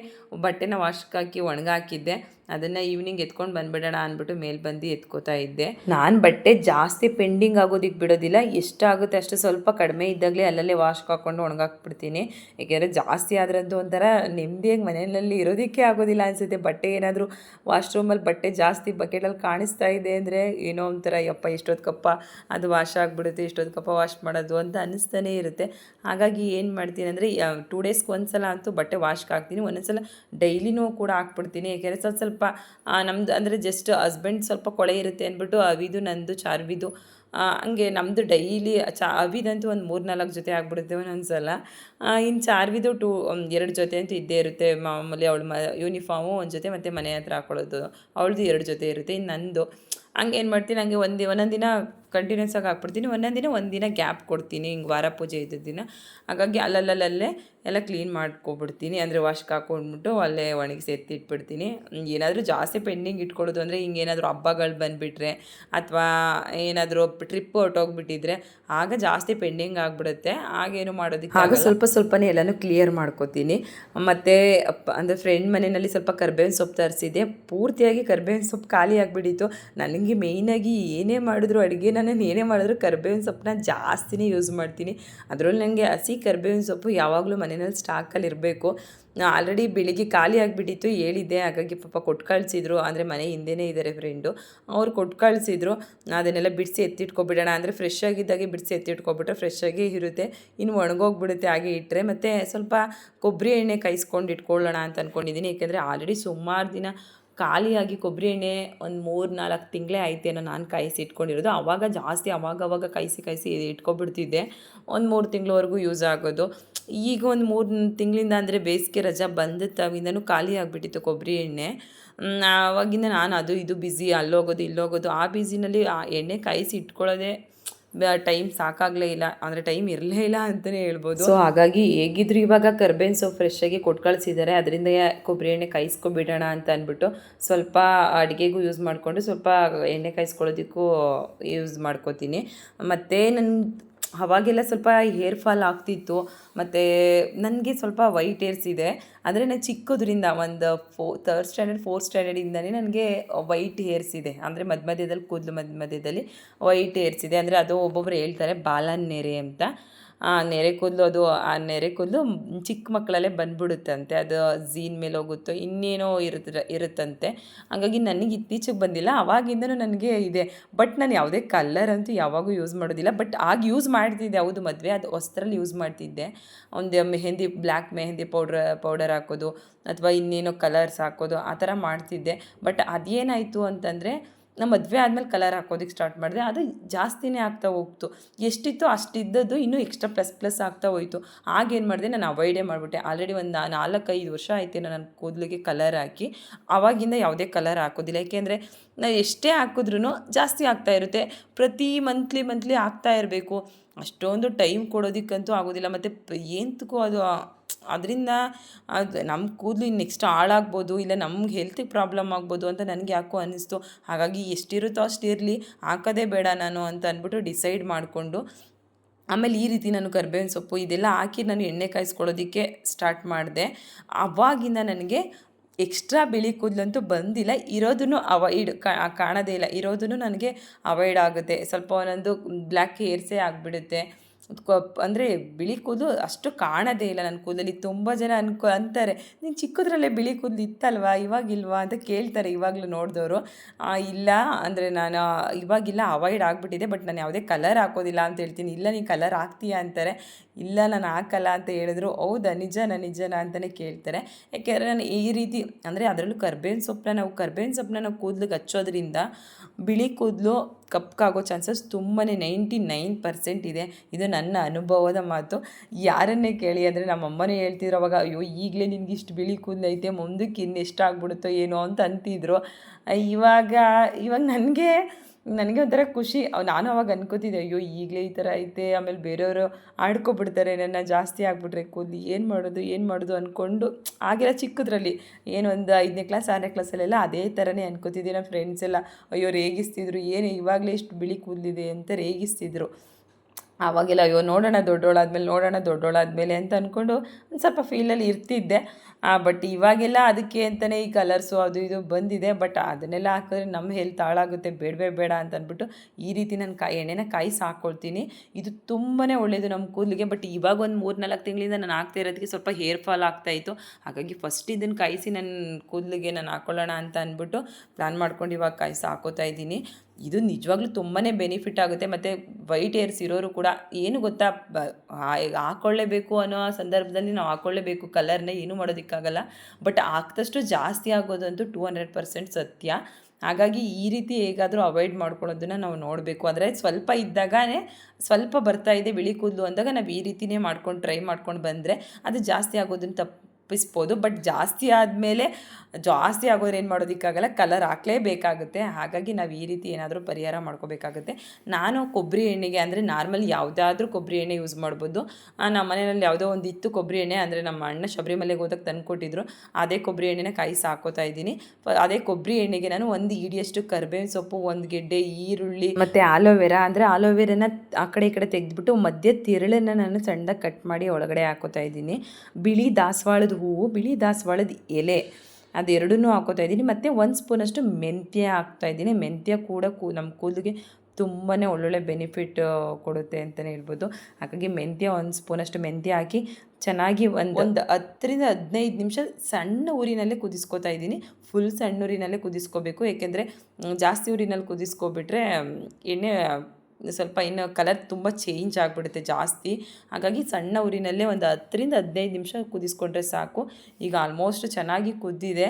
ಬಟ್ಟೆನ ವಾಶ್ಕಾಕಿ ಒಣಗಾಕಿದ್ದೆ. ಅದನ್ನು ಈವ್ನಿಂಗ್ ಎತ್ಕೊಂಡು ಬಂದ್ಬಿಡೋಣ ಅಂದ್ಬಿಟ್ಟು ಮೇಲೆ ಬಂದು ಎತ್ಕೋತಾ ಇದ್ದೆ. ನಾನು ಬಟ್ಟೆ ಜಾಸ್ತಿ ಪೆಂಡಿಂಗ್ ಆಗೋದಿಕ್ಕೆ ಬಿಡೋದಿಲ್ಲ ಎಷ್ಟಾಗುತ್ತೆ ಅಷ್ಟು ಸ್ವಲ್ಪ ಕಡಿಮೆ ಇದ್ದಾಗಲೇ ಅಲ್ಲಲ್ಲೇ ವಾಶ್ಗೆ ಹಾಕ್ಕೊಂಡು ಒಣಗಾಕ್ಬಿಡ್ತೀನಿ. ಏಕೆಂದರೆ ಜಾಸ್ತಿ ಆದ್ರದ್ದು ಒಂಥರ ನೆಮ್ಮದಿಯಾಗಿ ಮನೆಯಲ್ಲಿ ಇರೋದಕ್ಕೆ ಆಗೋದಿಲ್ಲ ಅನಿಸುತ್ತೆ. ಬಟ್ಟೆ ಏನಾದರೂ ವಾಶ್ರೂಮಲ್ಲಿ ಬಟ್ಟೆ ಜಾಸ್ತಿ ಬಕೆಟಲ್ಲಿ ಕಾಣಿಸ್ತಾ ಇದೆ ಅಂದರೆ ಏನೋ ಒಂಥರ, ಯಪ್ಪ ಇಷ್ಟೊತ್ತಕ್ಕಪ್ಪ ಅದು ವಾಶ್ ಆಗಿಬಿಡುತ್ತೆ ಇಷ್ಟೊತ್ತಕ್ಕಪ್ಪ ವಾಶ್ ಮಾಡೋದು ಅಂತ ಅನ್ನಿಸ್ತಾನೆ ಇರುತ್ತೆ. ಹಾಗಾಗಿ ಏನು ಮಾಡ್ತೀನಿ ಅಂದರೆ ಟೂ ಡೇಸ್ಗೆ ಒಂದು ಸಲ ಅಂತೂ ಬಟ್ಟೆ ವಾಶ್ಗೆ ಹಾಕ್ತೀನಿ. ಒಂದೊಂದು ಸಲ ಡೈಲಿನೂ ಕೂಡ ಹಾಕ್ಬಿಡ್ತೀನಿ. ಏಕೆಂದರೆ ಸ್ವಲ್ಪ ಸ್ವಲ್ಪ ನಮ್ಮದು ಅಂದರೆ ಜಸ್ಟ್ ಹಸ್ಬೆಂಡ್ ಸ್ವಲ್ಪ ಕೊಳೆ ಇರುತ್ತೆ ಅಂದ್ಬಿಟ್ಟು ಅವಿದು, ನಂದು, ಚಾರ್ವಿದು. ಹಂಗೆ ನಮ್ಮದು ಡೈಲಿ ಚಾ, ಅವಿದಂತೂ ಒಂದು ಮೂರು ನಾಲ್ಕು ಜೊತೆ ಆಗ್ಬಿಡುತ್ತೆ ಒಂದೊಂದು ಸಲ ಇನ್ನು ಚಾರ್ವಿದು ಟೂ ಎರಡು ಜೊತೆ ಅಂತೂ ಇದ್ದೇ ಇರುತ್ತೆ. ಮಾಮೂಲಿ ಅವಳು ಮ ಯೂನಿಫಾರ್ಮು ಒಂದು ಜೊತೆ ಮತ್ತು ಮನೆ ಹತ್ರ ಹಾಕೊಳ್ಳೋದು, ಅವಳದು ಎರಡು ಜೊತೆ ಇರುತ್ತೆ ಇನ್ನು ನಂದು. ಹಂಗೆ ಏನು ಮಾಡ್ತೀನಿ ಹಂಗೆ ಒಂದು, ಒಂದೊಂದು ದಿನ ಕಂಟಿನ್ಯೂಸ್ ಆಗಿ ಹಾಕ್ಬಿಡ್ತೀನಿ. ಒಂದೊಂದು ದಿನ ಒಂದು ದಿನ ಗ್ಯಾಪ್ ಕೊಡ್ತೀನಿ. ಹಿಂಗೆ ವಾರ ಪೂಜೆ ಇದ್ದ ದಿನ. ಹಾಗಾಗಿ ಅಲ್ಲಲ್ಲಲ್ಲೇ ಎಲ್ಲ ಕ್ಲೀನ್ ಮಾಡ್ಕೊಬಿಡ್ತೀನಿ. ಅಂದರೆ ವಾಶ್ಗೆ ಹಾಕೊಂಡ್ಬಿಟ್ಟು ಅಲ್ಲೇ ಒಣಗಿಸಿ ಎತ್ತಿಟ್ಬಿಡ್ತೀನಿ. ಏನಾದರೂ ಜಾಸ್ತಿ ಪೆಂಡಿಂಗ್ ಇಟ್ಕೊಳ್ಳೋದು ಅಂದರೆ ಹಿಂಗೆ ಏನಾದರೂ ಹಬ್ಬಗಳು ಬಂದುಬಿಟ್ರೆ ಅಥವಾ ಏನಾದರೂ ಟ್ರಿಪ್ ಹೊರ್ಟೋಗ್ಬಿಟ್ಟಿದ್ರೆ ಆಗ ಜಾಸ್ತಿ ಪೆಂಡಿಂಗ್ ಆಗಿಬಿಡುತ್ತೆ. ಆಗೇನು ಮಾಡೋದಕ್ಕೆ ಆಗ ಸ್ವಲ್ಪ ಸ್ವಲ್ಪನೇ ಎಲ್ಲನೂ ಕ್ಲಿಯರ್ ಮಾಡ್ಕೋತೀನಿ. ಮತ್ತು ಅಂದರೆ ಫ್ರೆಂಡ್ ಮನೆಯಲ್ಲಿ ಸ್ವಲ್ಪ ಕರ್ಬೇವಿನ ಸೊಪ್ಪು ತರಿಸಿದೆ ಪೂರ್ತಿಯಾಗಿ ಕರ್ಬೇವಿನ ಸೊಪ್ಪು ಖಾಲಿ ಆಗಿಬಿಟ್ಟಿತ್ತು. ನನಗೆ ಮೇಯ್ನಾಗಿ ಏನೇ ಮಾಡಿದ್ರು ಅಡುಗೆ ನಾನು ಏನೇ ಮಾಡಿದ್ರು ಕರ್ಬೇವಿನ ಸೊಪ್ಪನ್ನ ಜಾಸ್ತಿನೇ ಯೂಸ್ ಮಾಡ್ತೀನಿ. ಅದರಲ್ಲಿ ನನಗೆ ಹಸಿ ಕರ್ಬೇವಿನ ಸೊಪ್ಪು ಯಾವಾಗಲೂ ಮನೆಯಲ್ಲಿ ಸ್ಟಾಕಲ್ಲಿ ಇರಬೇಕು. ಆಲ್ರೆಡಿ ಬೆಳಿಗ್ಗೆ ಖಾಲಿ ಆಗಿಬಿಟ್ಟಿತ್ತು, ಹೇಳಿದ್ದೆ. ಹಾಗಾಗಿ ಪಾಪ ಕೊಟ್ಟು ಕಳಿಸಿದ್ರು. ಅಂದರೆ ಮನೆ ಹಿಂದೆನೇ ಇದ್ದಾರೆ ಫ್ರೆಂಡು ಅವ್ರು ಕೊಟ್ಟು ಕಳಿಸಿದ್ರು. ಅದನ್ನೆಲ್ಲ ಬಿಡಿಸಿ ಎತ್ತಿಟ್ಕೊಬಿಡೋಣ. ಅಂದರೆ ಫ್ರೆಶ್ ಆಗಿದ್ದಾಗೆ ಬಿಡಿಸಿ ಎತ್ತಿಟ್ಕೊಬಿಟ್ರೆ ಫ್ರೆಶ್ ಆಗಿ ಇರುತ್ತೆ. ಇನ್ನು ಒಣಗೋಗ್ಬಿಡುತ್ತೆ ಹಾಗೆ ಇಟ್ಟರೆ ಮತ್ತು ಸ್ವಲ್ಪ ಕೊಬ್ಬರಿ ಎಣ್ಣೆ ಕಾಯಿಸ್ಕೊಂಡು ಇಟ್ಕೊಳ್ಳೋಣ ಅಂತ ಅಂದ್ಕೊಂಡಿದ್ದೀನಿ ಏಕೆಂದರೆ ಆಲ್ರೆಡಿ ಸುಮಾರು ದಿನ ಖಾಲಿಯಾಗಿ ಕೊಬ್ಬರಿ ಎಣ್ಣೆ ಒಂದು ಮೂರು ನಾಲ್ಕು ತಿಂಗಳೇ ಆಯ್ತೇನೋ ನಾನು ಕಾಯಿಸಿ ಇಟ್ಕೊಂಡಿರೋದು. ಆವಾಗ ಜಾಸ್ತಿ ಅವಾಗವಾಗ ಅವಾಗ ಕಾಯಿಸಿ ಕಾಯಿಸಿ ಇಟ್ಕೊಬಿಡ್ತಿದ್ದೆ. ಒಂದು ಮೂರು ತಿಂಗಳವರೆಗೂ ಯೂಸ್ ಆಗೋದು. ಈಗ ಒಂದು ಮೂರು ತಿಂಗಳಿಂದ ಅಂದರೆ ಬೇಸಿಗೆ ರಜಾ ಬಂದ ತಾವಿಂದನೂ ಖಾಲಿ ಆಗಿಬಿಟ್ಟಿತ್ತು ಕೊಬ್ಬರಿ ಎಣ್ಣೆ. ಆವಾಗಿಂದ ನಾನು ಅದು ಇದು ಬ್ಯುಸಿ ಅಲ್ಲೋಗೋದು, ಇಲ್ಲೋಗೋದು. ಆ ಬ್ಯುಸಿನಲ್ಲಿ ಆ ಎಣ್ಣೆ ಕಾಯಿಸಿ ಇಟ್ಕೊಳ್ಳೋದೇ ಟೈಮ್ ಸಾಕಾಗಲೇ ಇಲ್ಲ. ಅಂದರೆ ಟೈಮ್ ಇರಲೇ ಇಲ್ಲ ಅಂತಲೇ ಹೇಳ್ಬೋದು. ಸೊ ಹಾಗಾಗಿ ಹೇಗಿದ್ರು ಇವಾಗ ಕರ್ಬೇವಿನ ಸೊಪ್ಪು ಫ್ರೆಶ್ ಆಗಿ ಕೊಟ್ಟು ಕಳಿಸಿದ್ದಾರೆ ಅದರಿಂದ ಕೊಬ್ಬರಿ ಎಣ್ಣೆ ಕಾಯಿಸ್ಕೊಬಿಡೋಣ ಅಂತ ಅಂದ್ಬಿಟ್ಟು ಸ್ವಲ್ಪ ಅಡುಗೆಗೂ ಯೂಸ್ ಮಾಡಿಕೊಂಡು ಸ್ವಲ್ಪ ಎಣ್ಣೆ ಕಾಯಿಸ್ಕೊಳ್ಳೋದಕ್ಕೂ ಯೂಸ್ ಮಾಡ್ಕೋತೀನಿ. ಮತ್ತು ನನ್ನ ಅವಾಗೆಲ್ಲ ಸ್ವಲ್ಪ ಹೇರ್ ಫಾಲ್ ಆಗ್ತಿತ್ತು. ಮತ್ತು ನನಗೆ ಸ್ವಲ್ಪ ವೈಟ್ ಹೇರ್ಸ್ ಇದೆ. ಅಂದರೆ ನಾನು ಚಿಕ್ಕದ್ರಿಂದ ಒಂದು ಫೋ ತರ್ಡ್ ಸ್ಟ್ಯಾಂಡರ್ಡ್ ಫೋರ್ತ್ ಸ್ಟ್ಯಾಂಡರ್ಡಿಂದನೇ ನನಗೆ ವೈಟ್ ಹೇರ್ಸ್ ಇದೆ. ಅಂದರೆ ಮಧ್ಯ ಮಧ್ಯದಲ್ಲಿ ಕೂದಲು ಮಧ್ಯ ಮಧ್ಯದಲ್ಲಿ ವೈಟ್ ಹೇರ್ಸ್ ಇದೆ. ಅಂದರೆ ಅದು ಒಬ್ಬೊಬ್ಬರು ಹೇಳ್ತಾರೆ ಬಾಲನ್ನೆರೆ ಅಂತ. ಆ ನೆರೆ ಕೂದಲು ಅದು ಆ ನೆರೆ ಕೂದಲು ಚಿಕ್ಕ ಮಕ್ಕಳಲ್ಲೇ ಬಂದ್ಬಿಡುತ್ತಂತೆ. ಅದು ಜೀನ್ ಮೇಲೆ ಹೋಗುತ್ತೋ ಇನ್ನೇನೋ ಇರುತ್ತೆ ಇರುತ್ತಂತೆ. ಹಾಗಾಗಿ ನನಗೆ ಇತ್ತೀಚೆಗೆ ಬಂದಿಲ್ಲ. ಅವಾಗಿಂದನೂ ನನಗೆ ಇದೆ. ಬಟ್ ನಾನು ಯಾವುದೇ ಕಲ್ಲರ್ ಅಂತೂ ಯಾವಾಗೂ ಯೂಸ್ ಮಾಡೋದಿಲ್ಲ. ಬಟ್ ಆಗ ಯೂಸ್ ಮಾಡ್ತಿದ್ದೆ. ಹೌದು, ಮದುವೆ ಅದು ಹೊಸ್ತ್ರಲ್ಲಿ ಯೂಸ್ ಮಾಡ್ತಿದ್ದೆ. ಒಂದು mehndi black mehndi powder, powder ಹಾಕೋದು, ಅಥವಾ ಇನ್ನೇನೋ ಕಲರ್ಸ್ ಹಾಕೋದು, ಆ ಥರ ಮಾಡ್ತಿದ್ದೆ. ಬಟ್ ಅದೇನಾಯಿತು ಅಂತಂದರೆ ನಮ್ಮ ಮದುವೆ ಆದಮೇಲೆ ಕಲರ್ ಹಾಕೋದಕ್ಕೆ ಸ್ಟಾರ್ಟ್ ಮಾಡಿದೆ. ಅದು ಜಾಸ್ತಿನೇ ಆಗ್ತಾ ಹೋಗ್ತು. ಎಷ್ಟಿತ್ತು ಅಷ್ಟಿದ್ದದ್ದು ಇನ್ನೂ ಎಕ್ಸ್ಟ್ರಾ ಪ್ಲಸ್ ಪ್ಲಸ್ ಆಗ್ತಾ ಹೋಯಿತು. ಆಗೇನು ಮಾಡಿದೆ, ನಾನು ಅವಾಯ್ಡೇ ಮಾಡಿಬಿಟ್ಟೆ. ಆಲ್ರೆಡಿ ಒಂದು ನಾಲ್ಕೈದು ವರ್ಷ ಆಯ್ತು ನನ್ನ ಕೂದಲಿಗೆ ಕಲರ್ ಹಾಕಿ. ಆವಾಗಿಂದ ಯಾವುದೇ ಕಲರ್ ಹಾಕೋದಿಲ್ಲ. ಯಾಕೆಂದರೆ ನಾವು ಎಷ್ಟೇ ಹಾಕಿದ್ರೂ ಜಾಸ್ತಿ ಆಗ್ತಾ ಇರುತ್ತೆ. ಪ್ರತಿ ಮಂತ್ಲಿ ಮಂತ್ಲಿ ಆಗ್ತಾ ಇರಬೇಕು. ಅಷ್ಟೊಂದು ಟೈಮ್ ಕೊಡೋದಕ್ಕಂತೂ ಆಗೋದಿಲ್ಲ. ಮತ್ತು ಏಂತಕ್ಕೂ ಅದು ಅದರಿಂದ ಅದು ನಮ್ಮ ಕೂದಲು ಇನ್ನು ನೆಕ್ಸ್ಟ್ ಹಾಳಾಗ್ಬೋದು, ಇಲ್ಲ ನಮ್ಗೆ ಹೆಲ್ತಿಗೆ ಪ್ರಾಬ್ಲಮ್ ಆಗ್ಬೋದು ಅಂತ ನನಗೆ ಯಾಕೋ ಅನ್ನಿಸ್ತು ಹಾಗಾಗಿ ಎಷ್ಟಿರುತ್ತೋ ಅಷ್ಟು ಇರಲಿ, ಹಾಕೋದೇ ಬೇಡ ನಾನು ಅಂತ ಅಂದ್ಬಿಟ್ಟು ಡಿಸೈಡ್ ಮಾಡಿಕೊಂಡು, ಆಮೇಲೆ ಈ ರೀತಿ ನಾನು ಕರ್ಬೇವಿನ ಸೊಪ್ಪು ಇದೆಲ್ಲ ಹಾಕಿ ನಾನು ಎಣ್ಣೆ ಕಾಯಿಸ್ಕೊಳ್ಳೋದಕ್ಕೆ ಸ್ಟಾರ್ಟ್ ಮಾಡಿದೆ. ಅವಾಗಿಂದ ನನಗೆ ಎಕ್ಸ್ಟ್ರಾ ಬಿಳಿ ಕೂದಲಂತೂ ಬಂದಿಲ್ಲ. ಇರೋದನ್ನು ಅವಾಯ್ಡ್ ಕಾಣೋದೇ ಇಲ್ಲ. ಇರೋದನ್ನು ನನಗೆ ಅವಾಯ್ಡ್ ಆಗುತ್ತೆ. ಸ್ವಲ್ಪ ಒಂದೊಂದು ಬ್ಲ್ಯಾಕ್ ಹೇರ್ಸೇ ಆಗಿಬಿಡುತ್ತೆ. ಅಂದರೆ ಬಿಳಿ ಕೂದಲು ಅಷ್ಟು ಕಾಣೋದೇ ಇಲ್ಲ ನನ್ನ ಕೂದಲಿ ತುಂಬ ಜನ ಅನ್ಕೊ, ಅಂತಾರೆ, ನೀನು ಚಿಕ್ಕದ್ರಲ್ಲೇ ಬಿಳಿ ಕೂದಲು ಇತ್ತಲ್ವಾ? ಇವಾಗಿಲ್ವಾ? ಅಂತ ಕೇಳ್ತಾರೆ ಇವಾಗಲೂ ನೋಡಿದವರು. ಇಲ್ಲ, ಅಂದರೆ ನಾನು, ಇವಾಗಿಲ್ಲ ಅವಾಯ್ಡ್ ಆಗಿಬಿಟ್ಟಿದೆ, ಬಟ್ ನಾನು ಯಾವುದೇ ಕಲರ್ ಹಾಕೋದಿಲ್ಲ ಅಂತ ಹೇಳ್ತೀನಿ. ಇಲ್ಲ, ನೀನು ಕಲರ್ ಹಾಕ್ತೀಯಾ ಅಂತಾರೆ. ಇಲ್ಲ, ನಾನು ಹಾಕಲ್ಲ ಅಂತ ಹೇಳಿದ್ರು. ಹೌದಾ? ನಿಜನಾ ನಿಜನಾ ಅಂತಲೇ ಕೇಳ್ತಾರೆ. ಯಾಕೆಂದರೆ ನಾನು ಈ ರೀತಿ, ಅಂದರೆ ಅದರಲ್ಲೂ ಕರ್ಬೇವಿನ ಸೊಪ್ಪನ್ನ, ನಾವು ಕರ್ಬೇವಿನ ಸೊಪ್ಪನ್ನ ನಾವು ಕೂದಲಿಗೆ ಹಚ್ಚೋದ್ರಿಂದ ಬಿಳಿ ಕೂದಲು ಕಪ್ಪಾಗೋ ಚಾನ್ಸಸ್ ತುಂಬಾ ನೈಂಟಿ ನೈನ್ ಪರ್ಸೆಂಟ್ ಇದೆ. ಇದು ನನ್ನ ಅನುಭವದ ಮಾತು. ಯಾರನ್ನೇ ಕೇಳಿ ಅಂದರೆ ನಮ್ಮ ಅಮ್ಮನೇ ಹೇಳ್ತಿದ್ರು ಅವಾಗ, ಅಯ್ಯೋ, ಈಗಲೇ ನಿನಗೆ ಇಷ್ಟು ಬಿಳಿ ಕೂದಲೈತೆ ಮುಂದಕ್ಕೆ ಇನ್ನೆಷ್ಟು ಆಗ್ಬಿಡುತ್ತೋ ಏನೋ ಅಂತ ಅಂತಿದ್ರು. ಇವಾಗ ಇವಾಗ ನನಗೆ ನನಗೆ ಒಂಥರ ಖುಷಿ. ನಾನು ಅವಾಗ ಅನ್ಕೋತಿದ್ದೆ, ಅಯ್ಯೋ, ಈಗಲೇ ಈ ಥರ ಐತೆ. ಆಮೇಲೆ ಬೇರೆಯವರು ಆಡ್ಕೊಬಿಡ್ತಾರೆ ನನ್ನ ಜಾಸ್ತಿ ಆಗಿಬಿಟ್ರೆ ಕೂದಲು. ಏನು ಮಾಡೋದು ಏನು ಮಾಡೋದು? ಅಂದ್ಕೊಂಡು ಆಗಿರ ಚಿಕ್ಕದ್ರಲ್ಲಿ. ಏನು ಒಂದು ಐದನೇ ಕ್ಲಾಸ್, ಆರನೇ ಕ್ಲಾಸಲ್ಲೆಲ್ಲ ಅದೇ ಥರನೇ ಅನ್ಕೋತಿದ್ದೆ. ನನ್ನ ಫ್ರೆಂಡ್ಸ್ ಎಲ್ಲ, ಅಯ್ಯೋ, ರೇಗಿಸ್ತಿದ್ರು. ಏನು ಇವಾಗಲೇ ಇಷ್ಟು ಬಿಳಿ ಕೂದಲಿದೆ ಅಂತ ರೇಗಿಸ್ತಿದ್ರು. ಆವಾಗೆಲ್ಲ ಅಯ್ಯೋ, ನೋಡೋಣ ದೊಡ್ಡೋಳಾದ್ಮೇಲೆ ನೋಡೋಣ ದೊಡ್ಡೋಳಾದ್ಮೇಲೆ ಅಂತ ಅಂದ್ಕೊಂಡು ಒಂದು ಸ್ವಲ್ಪ ಫೀಲಲ್ಲಿ ಇರ್ತಿದ್ದೆ. ಬಟ್ ಇವಾಗೆಲ್ಲ ಅದಕ್ಕೆ ಅಂತಲೇ ಈ ಕಲರ್ಸು ಅದು ಇದು ಬಂದಿದೆ ಬಟ್ ಅದನ್ನೆಲ್ಲ ಹಾಕಿದ್ರೆ ನಮ್ಮ ಹೆಲ್ತ್ ಹಾಳಾಗುತ್ತೆ, ಬೇಡವೇ ಬೇಡ ಅಂತ ಅಂದ್ಬಿಟ್ಟು ಈ ರೀತಿ ನಾನು ಕಾಯಿ ಎಣ್ಣೆನ ಕಾಯಿಸಿ ಹಾಕ್ಕೊಳ್ತೀನಿ ಇದು ತುಂಬಾ ಒಳ್ಳೆಯದು ನಮ್ಮ ಕೂದಲಿಗೆ ಬಟ್ ಇವಾಗ ಒಂದು ಮೂರು ನಾಲ್ಕು ತಿಂಗಳಿಂದ ನಾನು ಹಾಕ್ತಾ ಇರೋದಕ್ಕೆ ಸ್ವಲ್ಪ ಹೇರ್ ಫಾಲ್ ಆಗ್ತಾಯಿತ್ತು ಹಾಗಾಗಿ ಫಸ್ಟ್ ಇದನ್ನು ಕಾಯಿಸಿ ನನ್ನ ಕೂದಲಿಗೆ ನಾನು ಹಾಕೊಳ್ಳೋಣ ಅಂತ ಅಂದ್ಬಿಟ್ಟು ಪ್ಲ್ಯಾನ್ ಮಾಡ್ಕೊಂಡು ಇವಾಗ ಕಾಯಿಸಿ ಹಾಕೋತಾ ಇದ್ದೀನಿ. ಇದು ನಿಜವಾಗ್ಲೂ ತುಂಬಾ ಬೆನಿಫಿಟ್ ಆಗುತ್ತೆ, ಮತ್ತು ವೈಟ್ ಏರ್ಸ್ ಇರೋರು ಕೂಡ ಏನು ಗೊತ್ತಾ ಹಾಕೊಳ್ಳೇಬೇಕು ಅನ್ನೋ ಸಂದರ್ಭದಲ್ಲಿ ನಾವು ಹಾಕೊಳ್ಳೇಬೇಕು ಕಲರ್ನ ಏನೂ ಮಾಡೋದಕ್ಕಾಗಲ್ಲ ಬಟ್ ಆಗ್ತಷ್ಟು ಜಾಸ್ತಿ ಆಗೋದಂತೂ ಟೂ ಹಂಡ್ರೆಡ್ ಪರ್ಸೆಂಟ್ ಸತ್ಯ. ಹಾಗಾಗಿ ಈ ರೀತಿ ಹೇಗಾದರೂ ಅವಾಯ್ಡ್ ಮಾಡ್ಕೊಳ್ಳೋದನ್ನು ನಾವು ನೋಡಬೇಕು. ಅಂದರೆ ಸ್ವಲ್ಪ ಇದ್ದಾಗನೇ ಸ್ವಲ್ಪ ಬರ್ತಾ ಇದೆ ಬಿಳಿ ಕೂದಲು ಅಂದಾಗ ನಾವು ಈ ರೀತಿಯೇ ಮಾಡ್ಕೊಂಡು ಟ್ರೈ ಮಾಡ್ಕೊಂಡು ಬಂದರೆ ಅದು ಜಾಸ್ತಿ ಆಗೋದನ್ನು ತಪ್ಪು ತಪ್ಪಿಸ್ಬೋದು ಬಟ್ ಜಾಸ್ತಿ ಆದಮೇಲೆ, ಜಾಸ್ತಿ ಆಗೋದ್ರೆ ಏನು ಮಾಡೋದಕ್ಕಾಗಲ್ಲ ಕಲರ್ ಹಾಕಲೇಬೇಕಾಗುತ್ತೆ. ಹಾಗಾಗಿ ನಾವು ಈ ರೀತಿ ಏನಾದರೂ ಪರಿಹಾರ ಮಾಡ್ಕೋಬೇಕಾಗುತ್ತೆ. ನಾನು ಕೊಬ್ಬರಿ ಎಣ್ಣೆಗೆ ಅಂದರೆ ನಾರ್ಮಲ್ ಯಾವುದಾದ್ರೂ ಕೊಬ್ಬರಿ ಎಣ್ಣೆ ಯೂಸ್ ಮಾಡ್ಬೋದು. ನಮ್ಮ ಮನೆಯಲ್ಲಿ ಯಾವುದೋ ಒಂದು ಇತ್ತು ಕೊಬ್ಬರಿ ಎಣ್ಣೆ ಅಂದರೆ ನಮ್ಮ ಅಣ್ಣ ಶಬರಿಮಲೆಗೆ ಹೋದಾಗ ತಂದು ಕೊಟ್ಟಿದ್ರು ಅದೇ ಕೊಬ್ಬರಿ ಎಣ್ಣೆನ ಕಾಯಿ ಸಾಕೋತಾ ಇದ್ದೀನಿ. ಅದೇ ಕೊಬ್ಬರಿ ಎಣ್ಣೆಗೆ ನಾನು ಒಂದು ಇಡಿಯಷ್ಟು ಕರ್ಬೇವಿನ ಸೊಪ್ಪು, ಒಂದು ಗೆಡ್ಡೆ, ಈರುಳ್ಳಿ ಮತ್ತು ಆಲೋವೆರಾ ಅಂದರೆ ಆಲೋವೆರಾನ ಆ ಕಡೆ ಈ ಕಡೆ ತೆಗೆದುಬಿಟ್ಟು ಮಧ್ಯ ತಿರುಳನ್ನು ನಾನು ಸಣ್ಣದಾಗಿ ಕಟ್ ಮಾಡಿ ಒಳಗಡೆ ಹಾಕೋತಾ ಇದ್ದೀನಿ. ಬಿಳಿ ದಾಸವಾಳದ ಹೂವು ಬಿಳಿ ದಾಸವಾಳದ ಎಲೆ. ಅದೆರಡನ್ನೂ ಹಾಕೋತಾ ಇದ್ದೀನಿ. ಮತ್ತು ಒಂದು ಸ್ಪೂನಷ್ಟು ಮೆಂತ್ಯ ಹಾಕ್ತಾ ಇದ್ದೀನಿ. ಮೆಂತ್ಯ ಕೂಡ ಕೂ ನಮ್ಮ ಕೂದಲಿಗೆ ತುಂಬಾ ಒಳ್ಳೊಳ್ಳೆ ಬೆನಿಫಿಟ್ ಕೊಡುತ್ತೆ ಅಂತಲೇ ಹೇಳ್ಬೋದು. ಹಾಗಾಗಿ ಮೆಂತ್ಯ ಒಂದು ಸ್ಪೂನಷ್ಟು ಮೆಂತ್ಯ ಹಾಕಿ ಚೆನ್ನಾಗಿ ಒಂದು ಒಂದು ಹತ್ತರಿಂದ ಹದಿನೈದು ನಿಮಿಷ ಸಣ್ಣ ಊರಿನಲ್ಲೇ ಕುದಿಸ್ಕೋತಾ ಇದ್ದೀನಿ. ಫುಲ್ ಸಣ್ಣ ಊರಿನಲ್ಲೇ ಕುದಿಸ್ಕೋಬೇಕು. ಏಕೆಂದರೆ ಜಾಸ್ತಿ ಊರಿನಲ್ಲಿ ಕುದಿಸ್ಕೊಬಿಟ್ರೆ ಎಣ್ಣೆ ಸ್ವಲ್ಪ ಇನ್ನು ಕಲರ್ ತುಂಬ ಚೇಂಜ್ ಆಗಿಬಿಡುತ್ತೆ ಜಾಸ್ತಿ. ಹಾಗಾಗಿ ಸಣ್ಣ ಊರಿನಲ್ಲೇ ಒಂದು ಹತ್ತರಿಂದ ಹದಿನೈದು ನಿಮಿಷ ಕುದಿಸ್ಕೊಂಡ್ರೆ ಸಾಕು. ಈಗ ಆಲ್ಮೋಸ್ಟ್ ಚೆನ್ನಾಗಿ ಕುದ್ದಿದೆ.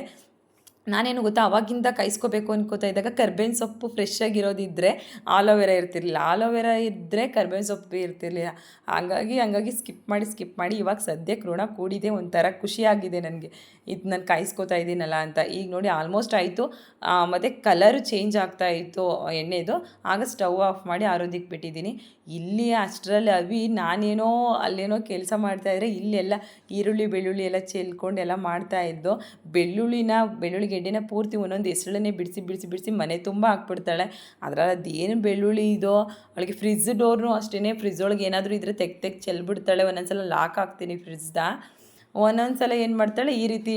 ನಾನೇನು ಗೊತ್ತಾ, ಅವಾಗಿಂದ ಕಾಯಿಸ್ಕೋಬೇಕು ಅನ್ಕೋತಾ ಇದ್ದಾಗ ಕರ್ಬೇವಿನ ಸೊಪ್ಪು ಫ್ರೆಶ್ ಆಗಿರೋದಿದ್ದರೆ ಆಲೋವೆರಾ ಇರ್ತಿರ್ಲಿಲ್ಲ. ಆಲೋವೆರಾ ಇದ್ದರೆ ಕರ್ಬೇವಿನ ಸೊಪ್ಪು ಇರ್ತಿರ್ಲಿಲ್ಲ. ಹಾಗಾಗಿ, ಹಂಗಾಗಿ ಸ್ಕಿಪ್ ಮಾಡಿ ಸ್ಕಿಪ್ ಮಾಡಿ ಇವಾಗ ಸದ್ಯಕ್ಕೆ ಋಣ ಕೂಡಿದೆ, ಒಂಥರ ಖುಷಿಯಾಗಿದೆ ನನಗೆ. ಇದು ನಾನು ಕಾಯಿಸ್ಕೋತಾ ಇದ್ದೀನಲ್ಲ ಅಂತ. ಈಗ ನೋಡಿ ಆಲ್ಮೋಸ್ಟ್ ಆಯಿತು. ಮತ್ತು ಕಲರು ಚೇಂಜ್ ಆಗ್ತಾ ಇತ್ತು ಎಣ್ಣೆದು. ಆಗ ಸ್ಟವ್ ಆಫ್ ಮಾಡಿ ಆರೋದಕ್ಕೆ ಬಿಟ್ಟಿದ್ದೀನಿ. ಇಲ್ಲಿ ಅಷ್ಟರಲ್ಲಿ ಅವಿ, ನಾನೇನೋ ಅಲ್ಲೇನೋ ಕೆಲಸ ಮಾಡ್ತಾಯಿದ್ರೆ ಇಲ್ಲೆಲ್ಲ ಈರುಳ್ಳಿ, ಬೆಳ್ಳುಳ್ಳಿ ಎಲ್ಲ ಚೆಲ್ಕೊಂಡು ಎಲ್ಲ ಮಾಡ್ತಾಯಿದ್ದು ಬೆಳ್ಳುಳ್ಳಿನ ಬೆಳ್ಳುಳ್ಳಿ ಗೆಡ್ಡೆನ ಪೂರ್ತಿ ಒಂದೊಂದು ಹೆಸರನ್ನೇ ಬಿಡಿಸಿ ಬಿಡಿಸಿ ಬಿಡಿಸಿ ಮನೆ ತುಂಬ ಹಾಕ್ಬಿಡ್ತಾಳೆ. ಅದ್ರಲ್ಲಿ ಅದೇನು ಬೆಳ್ಳುಳ್ಳಿ ಇದೋ? ಅವಳಿಗೆ ಫ್ರಿಜ್ ಡೋರ್ನು ಅಷ್ಟೇ ಫ್ರಿಜ್ ಒಳಗೆ ಏನಾದರೂ ಇದ್ರೆ ತೆಗ್ ತೆಗ್ ಚೆಲ್ಬಿಡ್ತಾಳೆ. ಒಂದೊಂದ್ಸಲ ಲಾಕ್ ಹಾಕ್ತೀನಿ ಫ್ರಿಜ್ದ ಒಂದೊಂದು ಸಲ ಏನು ಮಾಡ್ತಾಳೆ, ಈ ರೀತಿ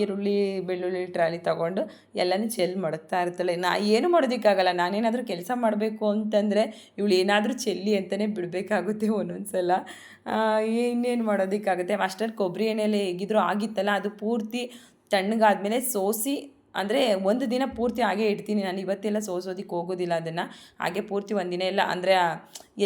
ಈರುಳ್ಳಿ, ಬೆಳ್ಳುಳ್ಳಿ ಟ್ರಾಲಿ ತಗೊಂಡು ಎಲ್ಲನೂ ಚೆಲ್ ಮಡಗ್ತಾ ಇರ್ತಾಳೆ. ನಾ ಏನು ಮಾಡೋದಕ್ಕಾಗಲ್ಲ, ನಾನೇನಾದರೂ ಕೆಲಸ ಮಾಡಬೇಕು ಅಂತಂದರೆ ಇವಳು ಏನಾದರೂ ಚೆಲ್ಲಿ ಅಂತಲೇ ಬಿಡಬೇಕಾಗುತ್ತೆ ಒಂದೊಂದು ಸಲ ಇನ್ನೇನು ಮಾಡೋದಕ್ಕಾಗುತ್ತೆ? ಅಷ್ಟರಲ್ಲಿ ಕೊಬ್ಬರಿ ಎಣ್ಣೆಯಲ್ಲಿ ಹೇಗಿದ್ರು ಆಗಿತ್ತಲ್ಲ, ಅದು ಪೂರ್ತಿ ತಣ್ಣಗಾದ್ಮೇಲೆ ಸೋಸಿ ಅಂದರೆ ಒಂದು ದಿನ ಪೂರ್ತಿ ಹಾಗೆ ಇಡ್ತೀನಿ. ನಾನು ಇವತ್ತೆಲ್ಲ ಸೋಸೋದಕ್ಕೆ ಹೋಗೋದಿಲ್ಲ ಅದನ್ನು. ಹಾಗೆ ಪೂರ್ತಿ ಒಂದಿನ ಎಲ್ಲ ಅಂದರೆ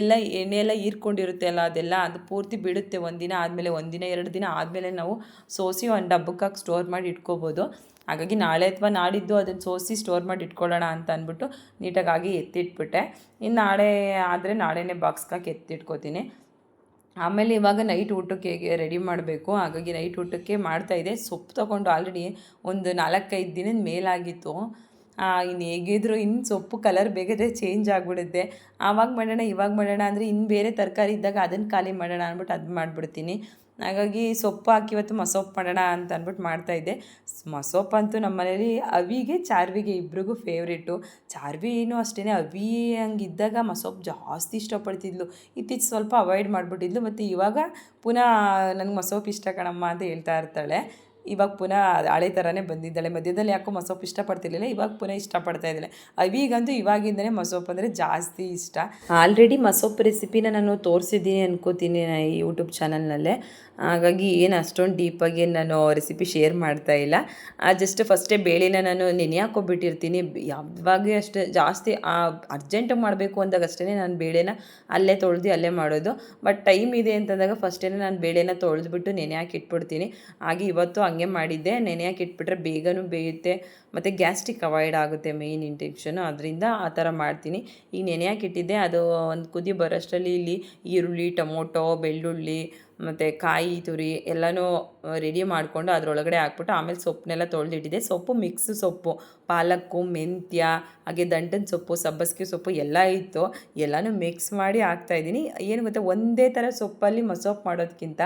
ಎಲ್ಲ ಎಣ್ಣೆ ಎಲ್ಲ ಹೀರ್ಕೊಂಡಿರುತ್ತೆ ಅಲ್ಲ ಅದೆಲ್ಲ ಅದು ಪೂರ್ತಿ ಬಿಡುತ್ತೆ ಒಂದಿನ ಆದಮೇಲೆ ಒಂದಿನ ಎರಡು ದಿನ ಆದಮೇಲೆ ನಾವು ಸೋಸಿ ಒಂದು ಡಬ್ಬಕ್ಕಾಗಿ ಸ್ಟೋರ್ ಮಾಡಿ ಇಟ್ಕೋಬೋದು. ಹಾಗಾಗಿ ನಾಳೆ ಅಥವಾ ನಾಡಿದ್ದು ಅದನ್ನು ಸೋಸಿ ಸ್ಟೋರ್ ಮಾಡಿ ಇಟ್ಕೊಳ್ಳೋಣ ಅಂತ ಅಂದ್ಬಿಟ್ಟು ನೀಟಾಗಿ ಎತ್ತಿಟ್ಬಿಟ್ಟೆ. ಇನ್ನು ನಾಳೆ ಆದರೆ ನಾಳೆನೇ ಬಾಕ್ಸ್ಗೆ ಹಾಕಿ ಎತ್ತಿಟ್ಕೋತೀನಿ. ಆಮೇಲೆ ಇವಾಗ ನೈಟ್ ಊಟಕ್ಕೆ ರೆಡಿ ಮಾಡಬೇಕು, ಹಾಗಾಗಿ ನೈಟ್ ಊಟಕ್ಕೆ ಮಾಡ್ತಾಯಿದ್ದೆ ಸೊಪ್ಪು ತೊಗೊಂಡು ಆಲ್ರೆಡಿ ಒಂದು ನಾಲ್ಕೈದು ದಿನದ ಮೇಲಾಗಿತ್ತು. ಇನ್ನು ಹೇಗಿದ್ರು ಇನ್ನು ಸೊಪ್ಪು ಕಲರ್ ಬೇಗದೆ ಚೇಂಜ್ ಆಗಿಬಿಡುತ್ತೆ. ಆವಾಗ ಮಾಡೋಣ, ಇವಾಗ ಮಾಡೋಣ ಅಂದರೆ ಇನ್ನು ಬೇರೆ ತರಕಾರಿ ಇದ್ದಾಗ ಅದನ್ನು ಖಾಲಿ ಮಾಡೋಣ ಅಂದ್ಬಿಟ್ಟು ಅದು ಮಾಡಿಬಿಡ್ತೀನಿ. ಹಾಗಾಗಿ ಸೊಪ್ಪು ಹಾಕಿ ಇವತ್ತು ಮಸೊಪ್ಪು ಮಾಡೋಣ ಅಂತ ಅಂದ್ಬಿಟ್ಟು ಮಾಡ್ತಾಯಿದ್ದೆ ಮಸೊಪ್ಪು ಅಂತೂ ನಮ್ಮ ಮನೇಲಿ ಅವಿಗೆ, ಚಾರ್ವಿಗೆ ಇಬ್ರಿಗೂ ಫೇವ್ರೇಟು ಏನು ಅಷ್ಟೇ ಅವಿ ಹಂಗಿದ್ದಾಗ ಮಸೊಪ್ಪು ಜಾಸ್ತಿ ಇಷ್ಟಪಡ್ತಿದ್ಲು. ಇತ್ತೀಚೆ ಸ್ವಲ್ಪ ಅವಾಯ್ಡ್ ಮಾಡಿಬಿಟ್ಟಿದ್ಲು. ಮತ್ತು ಇವಾಗ ಪುನಃ ನನಗೆ ಮಸೊಪ್ಪು ಇಷ್ಟ ಕಣಮ್ಮ ಅಂತ ಹೇಳ್ತಾ ಇರ್ತಾಳೆ. ಇವಾಗ ಪುನಃ ಹಳೆ ಥರನೇ ಬಂದಿದ್ದಾಳೆ. ಮಧ್ಯದಲ್ಲಿ ಯಾಕೋ ಮಸೊಪ್ಪು ಇಷ್ಟಪಡ್ತಿರ್ಲಿಲ್ಲ, ಇವಾಗ ಪುನಃ ಇಷ್ಟಪಡ್ತಾ ಇದ್ದಾಳೆ. ಅವಿಗಂತೂ ಇವಾಗಿಂದನೇ ಮಸೋಪ್ ಅಂದರೆ ಜಾಸ್ತಿ ಇಷ್ಟ. ಆಲ್ರೆಡಿ ಮಸೊಪ್ಪು ರೆಸಿಪಿನ ನಾನು ತೋರಿಸಿದ್ದೀನಿ ಅನ್ಕೋತೀನಿ ಈ ಯೂಟ್ಯೂಬ್ ಚಾನಲ್ನಲ್ಲೇ ಹಾಗಾಗಿ ಏನು ಅಷ್ಟೊಂದು ಡೀಪಾಗಿ ನಾನು ರೆಸಿಪಿ ಶೇರ್ ಮಾಡ್ತಾ ಇಲ್ಲ. ಜಸ್ಟ್ ಫಸ್ಟೇ ಬೇಳೆನ ನಾನು ನೆನೆ ಹಾಕೊಬಿಟ್ಟಿರ್ತೀನಿ ಯಾವಾಗ ಅಷ್ಟೇ ಜಾಸ್ತಿ ಅರ್ಜೆಂಟಾಗಿ ಮಾಡಬೇಕು ಅಂದಾಗ ಅಷ್ಟೇ ನಾನು ಬೇಳೆನ ಅಲ್ಲೇ ತೊಳೆದು ಅಲ್ಲೇ ಮಾಡೋದು. ಬಟ್ ಟೈಮ್ ಇದೆ ಅಂತಂದಾಗ ಫಸ್ಟೇ ನಾನು ಬೇಳೆನ ತೊಳೆದ್ಬಿಟ್ಟು ನೆನೆ ಹಾಕಿ ಇಟ್ಬಿಡ್ತೀನಿ. ಹಾಗೆ ಇವತ್ತು ಹಂಗೆ ಮಾಡಿದ್ದೆ. ನೆನೆ ಇಟ್ಬಿಟ್ರೆ ಬೇಗನೂ ಬೇಯುತ್ತೆ, ಮತ್ತು ಗ್ಯಾಸ್ಟ್ರಿಕ್ ಅವಾಯ್ಡ್ ಆಗುತ್ತೆ ಮೇಯ್ನ್ ಇಂಟೆನ್ಷನು ಅದರಿಂದ ಆ ಥರ ಮಾಡ್ತೀನಿ. ಈಗ ನೆನೆ ಇಟ್ಟಿದ್ದೆ. ಅದು ಒಂದು ಕುದಿ ಬರೋಷ್ಟರಲ್ಲಿ ಇಲ್ಲಿ ಈರುಳ್ಳಿ, ಟೊಮೊಟೊ, ಬೆಳ್ಳುಳ್ಳಿ ಮತ್ತು ಕಾಯಿ, ತುರಿ ಎಲ್ಲನೂ ರೆಡಿ ಮಾಡಿಕೊಂಡು ಅದರೊಳಗಡೆ ಹಾಕ್ಬಿಟ್ಟು ಆಮೇಲೆ ಸೊಪ್ಪನ್ನೆಲ್ಲ ತೊಳೆದಿಟ್ಟಿದ್ದೆ. ಸೊಪ್ಪು ಮಿಕ್ಸ್ ಸೊಪ್ಪು. ಪಾಲಕ್ಕು, ಮೆಂತ್ಯ, ಹಾಗೆ ದಂಟನ ಸೊಪ್ಪು, ಸಬ್ಬಸಿಗೆ ಸೊಪ್ಪು ಎಲ್ಲ ಇತ್ತು. ಎಲ್ಲನೂ ಮಿಕ್ಸ್ ಮಾಡಿ ಹಾಕ್ತಾಯಿದ್ದೀನಿ ಏನು ಗೊತ್ತಾ, ಒಂದೇ ಥರ ಸೊಪ್ಪಲ್ಲಿ ಮಸೊಪ್ಪು ಮಾಡೋದಕ್ಕಿಂತ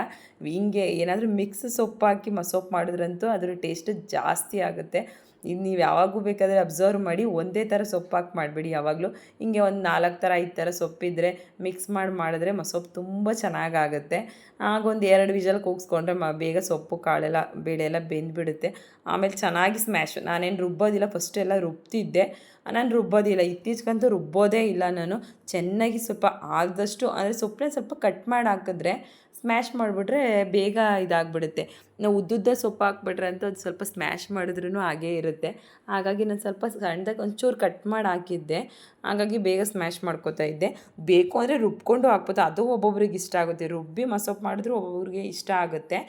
ಹಿಂಗೆ ಏನಾದರೂ ಮಿಕ್ಸ್ ಸೊಪ್ಪು ಹಾಕಿ ಮಸೊಪ್ಪು ಮಾಡಿದ್ರಂತೂ ಅದ್ರ ಟೇಸ್ಟ್ ಜಾಸ್ತಿ ಆಗುತ್ತೆ. ಇದು ನೀವು ಯಾವಾಗೂ ಬೇಕಾದರೆ ಅಬ್ಸರ್ವ್ ಮಾಡಿ ಒಂದೇ ಥರ ಸೊಪ್ಪು ಹಾಕಿ ಮಾಡಬೇಡಿ ಯಾವಾಗಲೂ. ಹಿಂಗೆ ಒಂದು ನಾಲ್ಕು ಥರ, ಐದು ಥರ ಸೊಪ್ಪಿದ್ರೆ ಮಿಕ್ಸ್ ಮಾಡಿ ಮಾಡಿದ್ರೆ ಮಸೊಪ್ಪು ತುಂಬ ಚೆನ್ನಾಗಾಗುತ್ತೆ. ಆಗ ಒಂದು ಎರಡು ವಿಜಲ್ ಕೂಗಿಸ್ಕೊಂಡ್ರೆ ಮ, ಬೇಗ ಸೊಪ್ಪು, ಕಾಳೆಲ್ಲ, ಬೇಳೆ ಎಲ್ಲ ಬೆಂದ್ಬಿಡುತ್ತೆ. ಆಮೇಲೆ ಚೆನ್ನಾಗಿ ಸ್ಮ್ಯಾಶ್ ನಾನೇನು ರುಬ್ಬೋದಿಲ್ಲ ಫಸ್ಟ್ ಎಲ್ಲ ರುಬ್ತಿದ್ದೆ. ನಾನು ರುಬ್ಬೋದಿಲ್ಲ, ಇತ್ತೀಚೆಗಂತೂ ರುಬ್ಬೋದೇ ಇಲ್ಲ ನಾನು. ಚೆನ್ನಾಗಿ ಸ್ವಲ್ಪ ಆದಷ್ಟು, ಅಂದರೆ ಸೊಪ್ಪನ್ನ ಸ್ವಲ್ಪ ಕಟ್ ಮಾಡಿ ಹಾಕಿದ್ರೆ ಸ್ಮ್ಯಾಶ್ ಮಾಡಿಬಿಟ್ರೆ ಬೇಗ ಇದಾಗ್ಬಿಡುತ್ತೆ. ನಾವು ಉದ್ದುದ್ದ ಸೊಪ್ಪು ಹಾಕ್ಬಿಟ್ರೆ ಅಂತ ಅದು ಸ್ವಲ್ಪ ಸ್ಮ್ಯಾಶ್ ಮಾಡಿದ್ರೂ ಹಾಗೇ ಇರುತ್ತೆ. ಹಾಗಾಗಿ ನಾನು ಸ್ವಲ್ಪ ಸಣ್ಣದಾಗಿ ಒಂಚೂರು ಕಟ್ ಮಾಡಿ ಹಾಕಿದ್ದೆ ಹಾಗಾಗಿ ಬೇಗ ಸ್ಮ್ಯಾಶ್ ಮಾಡ್ಕೋತಾ ಇದ್ದೆ. ಬೇಕು ಅಂದರೆ ರುಬ್ಕೊಂಡು ಹಾಕ್ಬೋದು. ಅದು ಒಬ್ಬೊಬ್ರಿಗೆ ಇಷ್ಟ ಆಗುತ್ತೆ. ರುಬ್ಬಿ ಮಸೊಪ್ಪು ಮಾಡಿದ್ರು ಒಬ್ಬೊಬ್ರಿಗೆ ಇಷ್ಟ ಆಗುತ್ತೆ.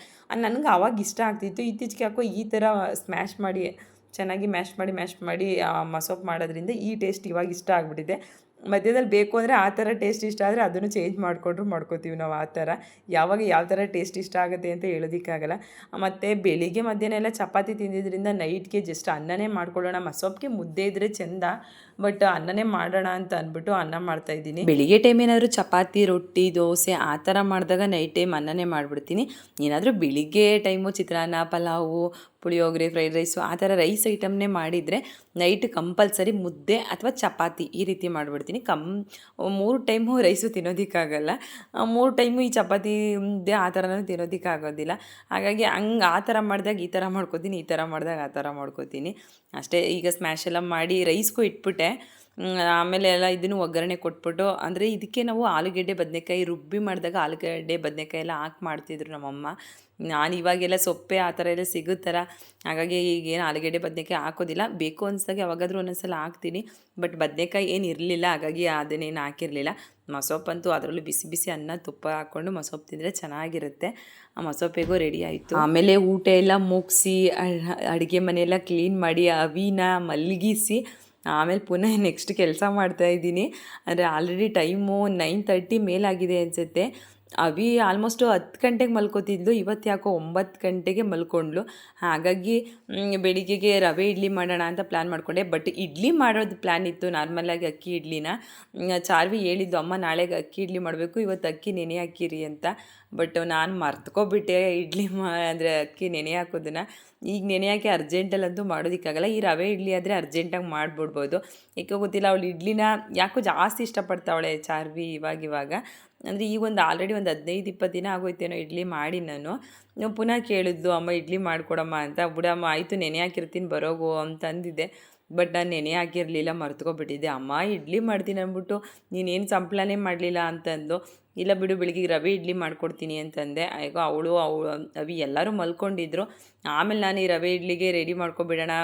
ನನಗೆ ಆವಾಗ ಇಷ್ಟ ಆಗ್ತಿತ್ತು. ಇತ್ತೀಚೆಗೆ ಯಾಕೋ ಈ ಥರ ಸ್ಮ್ಯಾಶ್ ಮಾಡಿ, ಚೆನ್ನಾಗಿ ಮ್ಯಾಶ್ ಮಾಡಿ ಮ್ಯಾಶ್ ಮಾಡಿ ಮಸೋಪ್ ಮಾಡೋದ್ರಿಂದ ಈ ಟೇಸ್ಟ್ ಇವಾಗ ಇಷ್ಟ ಆಗಿಬಿಟ್ಟಿದೆ. ಮಧ್ಯದಲ್ಲಿ ಬೇಕು ಅಂದರೆ ಆ ಥರ ಟೇಸ್ಟ್ ಇಷ್ಟ ಆದರೆ ಅದನ್ನು ಚೇಂಜ್ ಮಾಡಿಕೊಂಡ್ರು ಮಾಡ್ಕೋತೀವಿ ನಾವು ಆ ಥರ. ಯಾವಾಗ ಯಾವ ಥರ ಟೇಸ್ಟ್ ಇಷ್ಟ ಆಗುತ್ತೆ ಅಂತ ಹೇಳೋದಕ್ಕಾಗಲ್ಲ. ಮತ್ತು ಬೆಳಿಗ್ಗೆ ಮಧ್ಯಾಹ್ನ ಎಲ್ಲ ಚಪಾತಿ ತಿಂದಿದ್ದರಿಂದ ನೈಟ್ಗೆ ಜಸ್ಟ್ ಅನ್ನನೇ ಮಾಡ್ಕೊಳ್ಳೋಣ. ಮಸೊಪ್ಪಿಗೆ ಮುದ್ದೆ ಇದ್ದರೆ ಚೆಂದ ಬಟ್ ಅನ್ನನೇ ಮಾಡೋಣ ಅಂತ ಅಂದ್ಬಿಟ್ಟು ಅನ್ನ ಮಾಡ್ತಾಯಿದ್ದೀನಿ ಬೆಳಿಗ್ಗೆ ಟೈಮ್ ಏನಾದರೂ ಚಪಾತಿ, ರೊಟ್ಟಿ, ದೋಸೆ ಆ ಥರ ಮಾಡಿದಾಗ ನೈಟ್ ಟೈಮ್ ಅನ್ನನೇ ಮಾಡಿಬಿಡ್ತೀನಿ. ಏನಾದರೂ ಬೆಳಿಗ್ಗೆ time chitranna, pulao puliyogare fried rice ಆ ಥರ ರೈಸ್ ಐಟಮ್ನೇ ಮಾಡಿದರೆ ನೈಟ್ ಕಂಪಲ್ಸರಿ ಮುದ್ದೆ ಅಥವಾ ಚಪಾತಿ ಈ ರೀತಿ ಮಾಡಿಬಿಡ್ತೀನಿ. ಕಮ್ ಮೂರು ಟೈಮು ರೈಸು ತಿನ್ನೋದಕ್ಕಾಗಲ್ಲ. ಮೂರು ಟೈಮು ಈ ಚಪಾತಿ, ಮುದ್ದೆ ಆ ಥರನೂ ತಿನ್ನೋದಕ್ಕಾಗೋದಿಲ್ಲ. ಹಾಗಾಗಿ ಹಂಗೆ ಆ ಥರ ಮಾಡಿದಾಗ ಈ ಥರ ಮಾಡ್ಕೋತೀನಿ, ಈ ಥರ ಮಾಡಿದಾಗ ಆ ಥರ ಮಾಡ್ಕೋತೀನಿ. ಅಷ್ಟೇ ಈಗ ಸ್ಮ್ಯಾಶ್ ಎಲ್ಲ ಮಾಡಿ ರೈಸ್ಗೂ ಇಟ್ಬಿಟ್ಟೆ. ಆಮೇಲೆ ಎಲ್ಲ ಇದನ್ನು ಒಗ್ಗರಣೆ ಕೊಟ್ಬಿಟ್ಟು, ಅಂದರೆ ಇದಕ್ಕೆ ನಾವು ಆಲೂಗೆಡ್ಡೆ ಬದನೆಕಾಯಿ ರುಬ್ಬಿ ಮಾಡಿದಾಗ ಆಲೂಗಡ್ಡೆ ಬದನೆಕಾಯಿ ಎಲ್ಲ ಹಾಕಿ ಮಾಡ್ತಿದ್ರು ನಮ್ಮಮ್ಮ. ನಾನು ಇವಾಗೆಲ್ಲ ಸೊಪ್ಪೆ ಆ ಥರ ಎಲ್ಲ ಸಿಗುತ್ತಲ್ಲ, ಹಾಗಾಗಿ ಈಗೇನು ಆಲೂಗೆಡ್ಡೆ ಬದನೆಕಾಯಿ ಹಾಕೋದಿಲ್ಲ. ಬೇಕು ಅನ್ಸ್ದಾಗ ಯಾವಾಗಾದ್ರೂ ಒಂದೊಂದ್ಸಲ ಹಾಕ್ತೀನಿ, ಬಟ್ ಬದನೆಕಾಯಿ ಏನು ಇರಲಿಲ್ಲ, ಹಾಗಾಗಿ ಅದನ್ನೇನು ಹಾಕಿರಲಿಲ್ಲ. ಮಸೊಪ್ಪಂತೂ ಅದರಲ್ಲೂ ಬಿಸಿ ಬಿಸಿ ಅನ್ನ, ತುಪ್ಪ ಹಾಕ್ಕೊಂಡು ಮಸೊಪ್ಪು ತಿಂದರೆ ಚೆನ್ನಾಗಿರುತ್ತೆ. ಆ ಮಸೊಪ್ಪೆಗೂ ರೆಡಿ ಆಯಿತು. ಆಮೇಲೆ ಊಟ ಎಲ್ಲ ಮುಗಿಸಿ ಅಡುಗೆ ಮನೆಯೆಲ್ಲ ಕ್ಲೀನ್ ಮಾಡಿ ಅವಿನ ಮಲಗಿಸಿ ಆಮೇಲೆ ಪುನಃ (laughs) ನೆಕ್ಸ್ಟ್ ಕೆಲಸ ಮಾಡ್ತಾ ಇದ್ದೀನಿ. ಅಂದರೆ ಆಲ್ರೆಡಿ ಟೈಮು ನೈನ್ ತರ್ಟಿ ಮೇಲಾಗಿದೆ ಅನಿಸುತ್ತೆ. ಅವಿ ಆಲ್ಮೋಸ್ಟು ಹತ್ತು ಗಂಟೆಗೆ ಮಲ್ಕೋತಿದ್ಲು, ಇವತ್ತು ಯಾಕೋ ಒಂಬತ್ತು ಗಂಟೆಗೆ ಮಲ್ಕೊಂಡ್ಳು. ಹಾಗಾಗಿ ಬೆಳಿಗ್ಗೆಗೆ ರವೆ ಇಡ್ಲಿ ಮಾಡೋಣ ಅಂತ ಪ್ಲ್ಯಾನ್ ಮಾಡಿಕೊಂಡೆ. ಬಟ್ ಇಡ್ಲಿ ಮಾಡೋದು ಪ್ಲ್ಯಾನ್ ಇತ್ತು ನಾರ್ಮಲಾಗಿ ಅಕ್ಕಿ ಇಡ್ಲಿನ. ಚಾರ್ವಿ ಹೇಳಿದ್ದು, ಅಮ್ಮ, ನಾಳೆಗೆ ಅಕ್ಕಿ ಇಡ್ಲಿ ಮಾಡಬೇಕು, ಇವತ್ತು ಅಕ್ಕಿ ನೆನೆ ಹಾಕಿರಿ ಅಂತ. ಬಟ್ ನಾನು ಮರ್ತ್ಕೊಬಿಟ್ಟೆ ಇಡ್ಲಿ ಮಾ, ಅಂದರೆ ಅಕ್ಕಿ ನೆನೆ ಹಾಕೋದನ್ನು. ಈಗ ನೆನೆ ಹಾಕಿ ಅರ್ಜೆಂಟಲ್ಲಂತೂ ಮಾಡೋದಕ್ಕಾಗಲ್ಲ. ಈ ರವೆ ಇಡ್ಲಿ ಆದರೆ ಅರ್ಜೆಂಟಾಗಿ ಮಾಡಿಬಿಡ್ಬೋದು. ಯಾಕೋ ಗೊತ್ತಿಲ್ಲ, ಅವಳು ಇಡ್ಲಿನ ಯಾಕೋ ಜಾಸ್ತಿ ಇಷ್ಟಪಡ್ತಾವಳೆ ಚಾರ್ವಿ ಇವಾಗ ಇವಾಗ. ಅಂದರೆ ಈಗ ಒಂದು ಆಲ್ರೆಡಿ ಒಂದು ಹದಿನೈದು ಇಪ್ಪತ್ತು ದಿನ ಆಗೋಯ್ತೇನೋ ಇಡ್ಲಿ ಮಾಡಿ ನಾನು. ಪುನಃ ಕೇಳಿದ್ಲು, ಅಮ್ಮ ಇಡ್ಲಿ ಮಾಡಿಕೊಡಮ್ಮ ಅಂತ. ಬಿಡಮ್ಮ, ಆಯಿತು, ನೆನೆ ಹಾಕಿರ್ತೀನಿ, ಬರೋಗು ಅಂತ ಅಂದಿದ್ದೆ ಬಟ್ ನಾನು ನೆನೆ ಹಾಕಿರಲಿಲ್ಲ, ಮರ್ತ್ಕೊಬಿಟ್ಟಿದ್ದೆ. ಅಮ್ಮ, ಇಡ್ಲಿ ಮಾಡ್ತೀನಿ ಅಂದ್ಬಿಟ್ಟು ನೀನೇನು ಸಂಪ್ಳನೇ ಮಾಡಲಿಲ್ಲ ಅಂತಂದು, ಇಲ್ಲ ಬಿಡು, ಬೆಳಿಗ್ಗೆ ರವೆ ಇಡ್ಲಿ ಮಾಡ್ಕೊಡ್ತೀನಿ ಅಂತಂದೆ. ಈಗ ಅವಳು ಅವಳು, ಅವಿ ಎಲ್ಲರೂ ಮಲ್ಕೊಂಡಿದ್ರು. ಆಮೇಲೆ ನಾನು ಈ ರವೆ ಇಡ್ಲಿಗೆ ರೆಡಿ ಮಾಡ್ಕೊಬಿಡೋಣ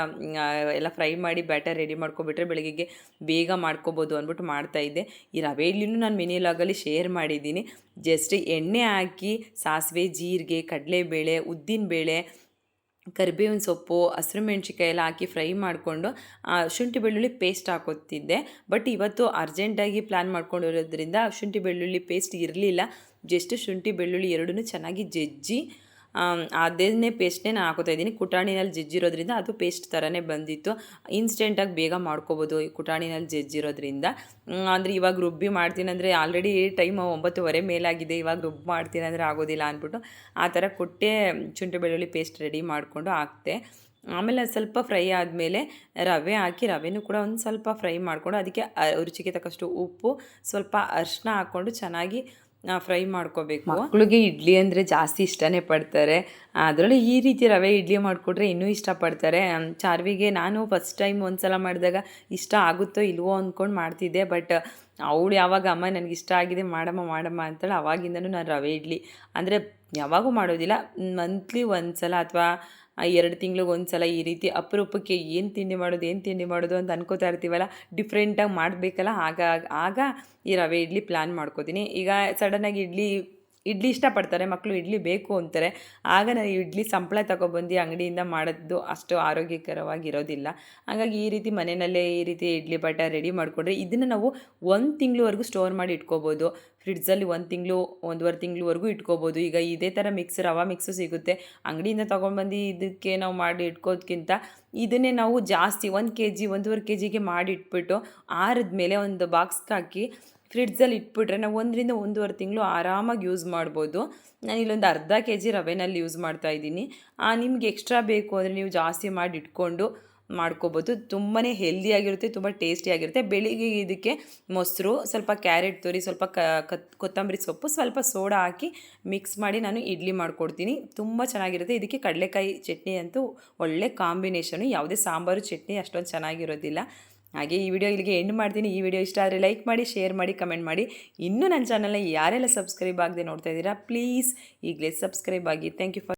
ಎಲ್ಲ ಫ್ರೈ ಮಾಡಿ ಬ್ಯಾಟರ್ ರೆಡಿ ಮಾಡ್ಕೊಬಿಟ್ರೆ ಬೆಳಗ್ಗೆಗೆ ಬೇಗ ಮಾಡ್ಕೊಬೋದು ಅಂದ್ಬಿಟ್ಟು ಮಾಡ್ತಾಯಿದ್ದೆ ಈ ರವೆ ಇಡ್ಲಿನೂ ನಾನು ಮಿನಿ ಲಾಗಲ್ಲಿ ಶೇರ್ ಮಾಡಿದ್ದೀನಿ. ಜಸ್ಟ್ ಎಣ್ಣೆ ಹಾಕಿ, ಸಾಸಿವೆ, ಜೀರಿಗೆ, ಕಡಲೆಬೇಳೆ, ಉದ್ದಿನಬೇಳೆ ಕರಿಬೇವಿನ ಸೊಪ್ಪು, ಹಸಿರು ಮೆಣಸಿಕಾಯಿ ಎಲ್ಲ ಹಾಕಿ ಫ್ರೈ ಮಾಡಿಕೊಂಡು ಶುಂಠಿ ಬೆಳ್ಳುಳ್ಳಿ ಪೇಸ್ಟ್ ಹಾಕೋತಿದ್ದೆ. ಬಟ್ ಇವತ್ತು ಅರ್ಜೆಂಟಾಗಿ ಪ್ಲ್ಯಾನ್ ಮಾಡ್ಕೊಂಡಿರೋದ್ರಿಂದ ಶುಂಠಿ ಬೆಳ್ಳುಳ್ಳಿ ಪೇಸ್ಟ್ ಇರಲಿಲ್ಲ. ಜಸ್ಟ್ ಶುಂಠಿ ಬೆಳ್ಳುಳ್ಳಿ ಎರಡೂ ಚೆನ್ನಾಗಿ ಜಜ್ಜಿ ಅದನ್ನೇ ಪೇಸ್ಟ್ನೇ ನಾನು ಹಾಕೋತಾ ಇದ್ದೀನಿ. ಕುಟಾಣಿನಲ್ಲಿ ಜಜ್ಜಿರೋದ್ರಿಂದ ಅದು ಪೇಸ್ಟ್ ಥರನೇ ಬಂದಿತ್ತು. ಇನ್ಸ್ಟೆಂಟಾಗಿ ಬೇಗ ಮಾಡ್ಕೋಬೋದು ಈ ಕುಟಾಣಿನಲ್ಲಿ ಜಜ್ಜಿರೋದ್ರಿಂದ. ಅಂದರೆ ಇವಾಗ ರುಬ್ಬಿ ಮಾಡ್ತೀನಿ ಅಂದರೆ ಆಲ್ರೆಡಿ ಟೈಮ್ ಒಂಬತ್ತುವರೆ ಮೇಲಾಗಿದೆ. ಇವಾಗ ರುಬ್ಬಿ ಮಾಡ್ತೀನಿ ಅಂದರೆ ಆಗೋದಿಲ್ಲ ಅಂದ್ಬಿಟ್ಟು ಆ ಥರ ಕೊಟ್ಟೆ ಶುಂಠಿ ಬೆಳ್ಳುಳ್ಳಿ ಪೇಸ್ಟ್ ರೆಡಿ ಮಾಡಿಕೊಂಡು ಹಾಕ್ತೆ. ಆಮೇಲೆ ಅದು ಸ್ವಲ್ಪ ಫ್ರೈ ಆದಮೇಲೆ ರವೆ ಹಾಕಿ, ರವೆನೂ ಕೂಡ ಒಂದು ಸ್ವಲ್ಪ ಫ್ರೈ ಮಾಡಿಕೊಂಡು ಅದಕ್ಕೆ ರುಚಿಗೆ ತಕ್ಕಷ್ಟು ಉಪ್ಪು, ಸ್ವಲ್ಪ ಅರಿಶಿನ ಹಾಕ್ಕೊಂಡು ಚೆನ್ನಾಗಿ ಫ್ರೈ ಮಾಡ್ಕೋಬೇಕು. ಮಕ್ಕಳಿಗೆ ಇಡ್ಲಿ ಅಂದರೆ ಜಾಸ್ತಿ ಇಷ್ಟನೇ ಪಡ್ತಾರೆ. ಅದರಲ್ಲಿ ಈ ರೀತಿ ರವೆ ಇಡ್ಲಿ ಮಾಡಿಕೊಟ್ರೆ ಇನ್ನೂ ಇಷ್ಟಪಡ್ತಾರೆ. ಚಾರ್ವಿಗೆ ನಾನು ಫಸ್ಟ್ ಟೈಮ್ ಒಂದು ಸಲ ಮಾಡಿದಾಗ ಇಷ್ಟ ಆಗುತ್ತೋ ಇಲ್ವೋ ಅಂದ್ಕೊಂಡು ಮಾಡ್ತಿದ್ದೆ. ಬಟ್ ಅವಳು ಯಾವಾಗ, ಅಮ್ಮ, ನನಗೆ ಇಷ್ಟ ಆಗಿದೆ, ಮಾಡಮ್ಮ ಮಾಡಮ್ಮ ಅಂತೇಳಿ ಅವಾಗಿಂದನೂ ನಾನು ರವೆ ಇಡ್ಲಿ. ಅಂದರೆ ಯಾವಾಗೂ ಮಾಡೋದಿಲ್ಲ. ಮಂತ್ಲಿ ಒಂದು ಸಲ ಅಥವಾ ಎರಡು ತಿಂಗ್ಳಿಗೆ ಒಂದು ಸಲ ಈ ರೀತಿ ಅಪರೂಪಕ್ಕೆ ಏನು ತಿಂಡಿ ಮಾಡೋದು, ಏನು ತಿಂಡಿ ಮಾಡೋದು ಅಂತ ಅನ್ಕೋತಾ ಇರ್ತೀವಲ್ಲ ಡಿಫ್ರೆಂಟಾಗಿ ಮಾಡಬೇಕಲ್ಲ, ಆಗ ಆಗ ಈ ರವೆ ಇಡ್ಲಿ ಪ್ಲ್ಯಾನ್ ಮಾಡ್ಕೋತೀನಿ. ಈಗ ಸಡನ್ನಾಗಿ ಇಡ್ಲಿ ಇಡ್ಲಿ ಇಷ್ಟಪಡ್ತಾರೆ ಮಕ್ಕಳು ಇಡ್ಲಿ ಬೇಕು ಅಂತಾರೆ. ಆಗ ನಾನು ಇಡ್ಲಿ ಸಂಪಳ ತಗೊಬಂದು ಅಂಗಡಿಯಿಂದ ಮಾಡೋದು ಅಷ್ಟು ಆರೋಗ್ಯಕರವಾಗಿರೋದಿಲ್ಲ. ಹಾಗಾಗಿ ಈ ರೀತಿ ಮನೆಯಲ್ಲೇ ಈ ರೀತಿ ಇಡ್ಲಿ ಬಟ ರೆಡಿ ಮಾಡಿಕೊಂಡ್ರೆ ಇದನ್ನು ನಾವು ಒಂದು ತಿಂಗಳವರೆಗೂ ಸ್ಟೋರ್ ಮಾಡಿ ಇಟ್ಕೋಬೋದು. ಫ್ರಿಡ್ಜಲ್ಲಿ ಒಂದು ತಿಂಗಳು, ಒಂದೂವರೆ ತಿಂಗಳವರೆಗೂ ಇಟ್ಕೋಬೋದು. ಈಗ ಇದೇ ಥರ ಮಿಕ್ಸ್ ರವಾ ಮಿಕ್ಸು ಸಿಗುತ್ತೆ. ಅಂಗಡಿಯಿಂದ ತೊಗೊಂಡ್ಬಂದು ಇದಕ್ಕೆ ನಾವು ಮಾಡಿ ಇಟ್ಕೋದ್ಕಿಂತ ಇದನ್ನೇ ನಾವು ಜಾಸ್ತಿ ಒಂದು ಕೆ ಜಿ ಒಂದೂವರೆ ಕೆ ಜಿಗೆ ಮಾಡಿ ಇಟ್ಬಿಟ್ಟು ಆರಿದ್ಮೇಲೆ ಒಂದು ಬಾಕ್ಸ್ಗೆ ಹಾಕಿ ಫ್ರಿಡ್ಜಲ್ಲಿ ಇಟ್ಬಿಟ್ರೆ ನಾವು ಒಂದರಿಂದ ಒಂದೂವರೆ ತಿಂಗಳು ಆರಾಮಾಗಿ ಯೂಸ್ ಮಾಡ್ಬೋದು. ನಾನು ಇಲ್ಲೊಂದು ಅರ್ಧ ಕೆ ಜಿ ರವೆನಲ್ಲಿ ಯೂಸ್ ಮಾಡ್ತಾ ಇದ್ದೀನಿ. ನಿಮಗೆ ಎಕ್ಸ್ಟ್ರಾ ಬೇಕು ಅಂದರೆ ನೀವು ಜಾಸ್ತಿ ಮಾಡಿ ಇಟ್ಕೊಂಡು ಮಾಡ್ಕೋಬೋದು. ತುಂಬಾ ಹೆಲ್ದಿಯಾಗಿರುತ್ತೆ ತುಂಬ ಟೇಸ್ಟಿಯಾಗಿರುತ್ತೆ ಬೆಳಿಗ್ಗೆ ಇದಕ್ಕೆ ಮೊಸರು, ಸ್ವಲ್ಪ ಕ್ಯಾರೆಟ್ ತುರಿ, ಸ್ವಲ್ಪ ಕೊತ್ತಂಬರಿ ಸೊಪ್ಪು, ಸ್ವಲ್ಪ ಸೋಡಾ ಹಾಕಿ ಮಿಕ್ಸ್ ಮಾಡಿ ನಾನು ಇಡ್ಲಿ ಮಾಡಿಕೊಡ್ತೀನಿ. ತುಂಬ ಚೆನ್ನಾಗಿರುತ್ತೆ. ಇದಕ್ಕೆ ಕಡಲೆಕಾಯಿ ಚಟ್ನಿ ಅಂತೂ ಒಳ್ಳೆ ಕಾಂಬಿನೇಷನು ಯಾವುದೇ ಸಾಂಬಾರು, ಚಟ್ನಿ ಅಷ್ಟೊಂದು ಚೆನ್ನಾಗಿರೋದಿಲ್ಲ. ಹಾಗೆ ಈ ವಿಡಿಯೋ ಇಲ್ಲಿಗೆ ಎಂಡ್ ಮಾಡ್ತೀನಿ. ಈ ವಿಡಿಯೋ ಇಷ್ಟ ಆದರೆ ಲೈಕ್ ಮಾಡಿ ಶೇರ್ ಮಾಡಿ ಕಮೆಂಟ್ ಮಾಡಿ. ಇನ್ನೂ ನನ್ನ ಚಾನಲ್ನ ಯಾರೆಲ್ಲ ಸಬ್ಸ್ಕ್ರೈಬ್ ಆಗದೆ ನೋಡ್ತಾ ಇದ್ದೀರಾ ಪ್ಲೀಸ್ ಈಗಲೇ ಸಬ್ಸ್ಕ್ರೈಬ್ ಆಗಿ. Thank you for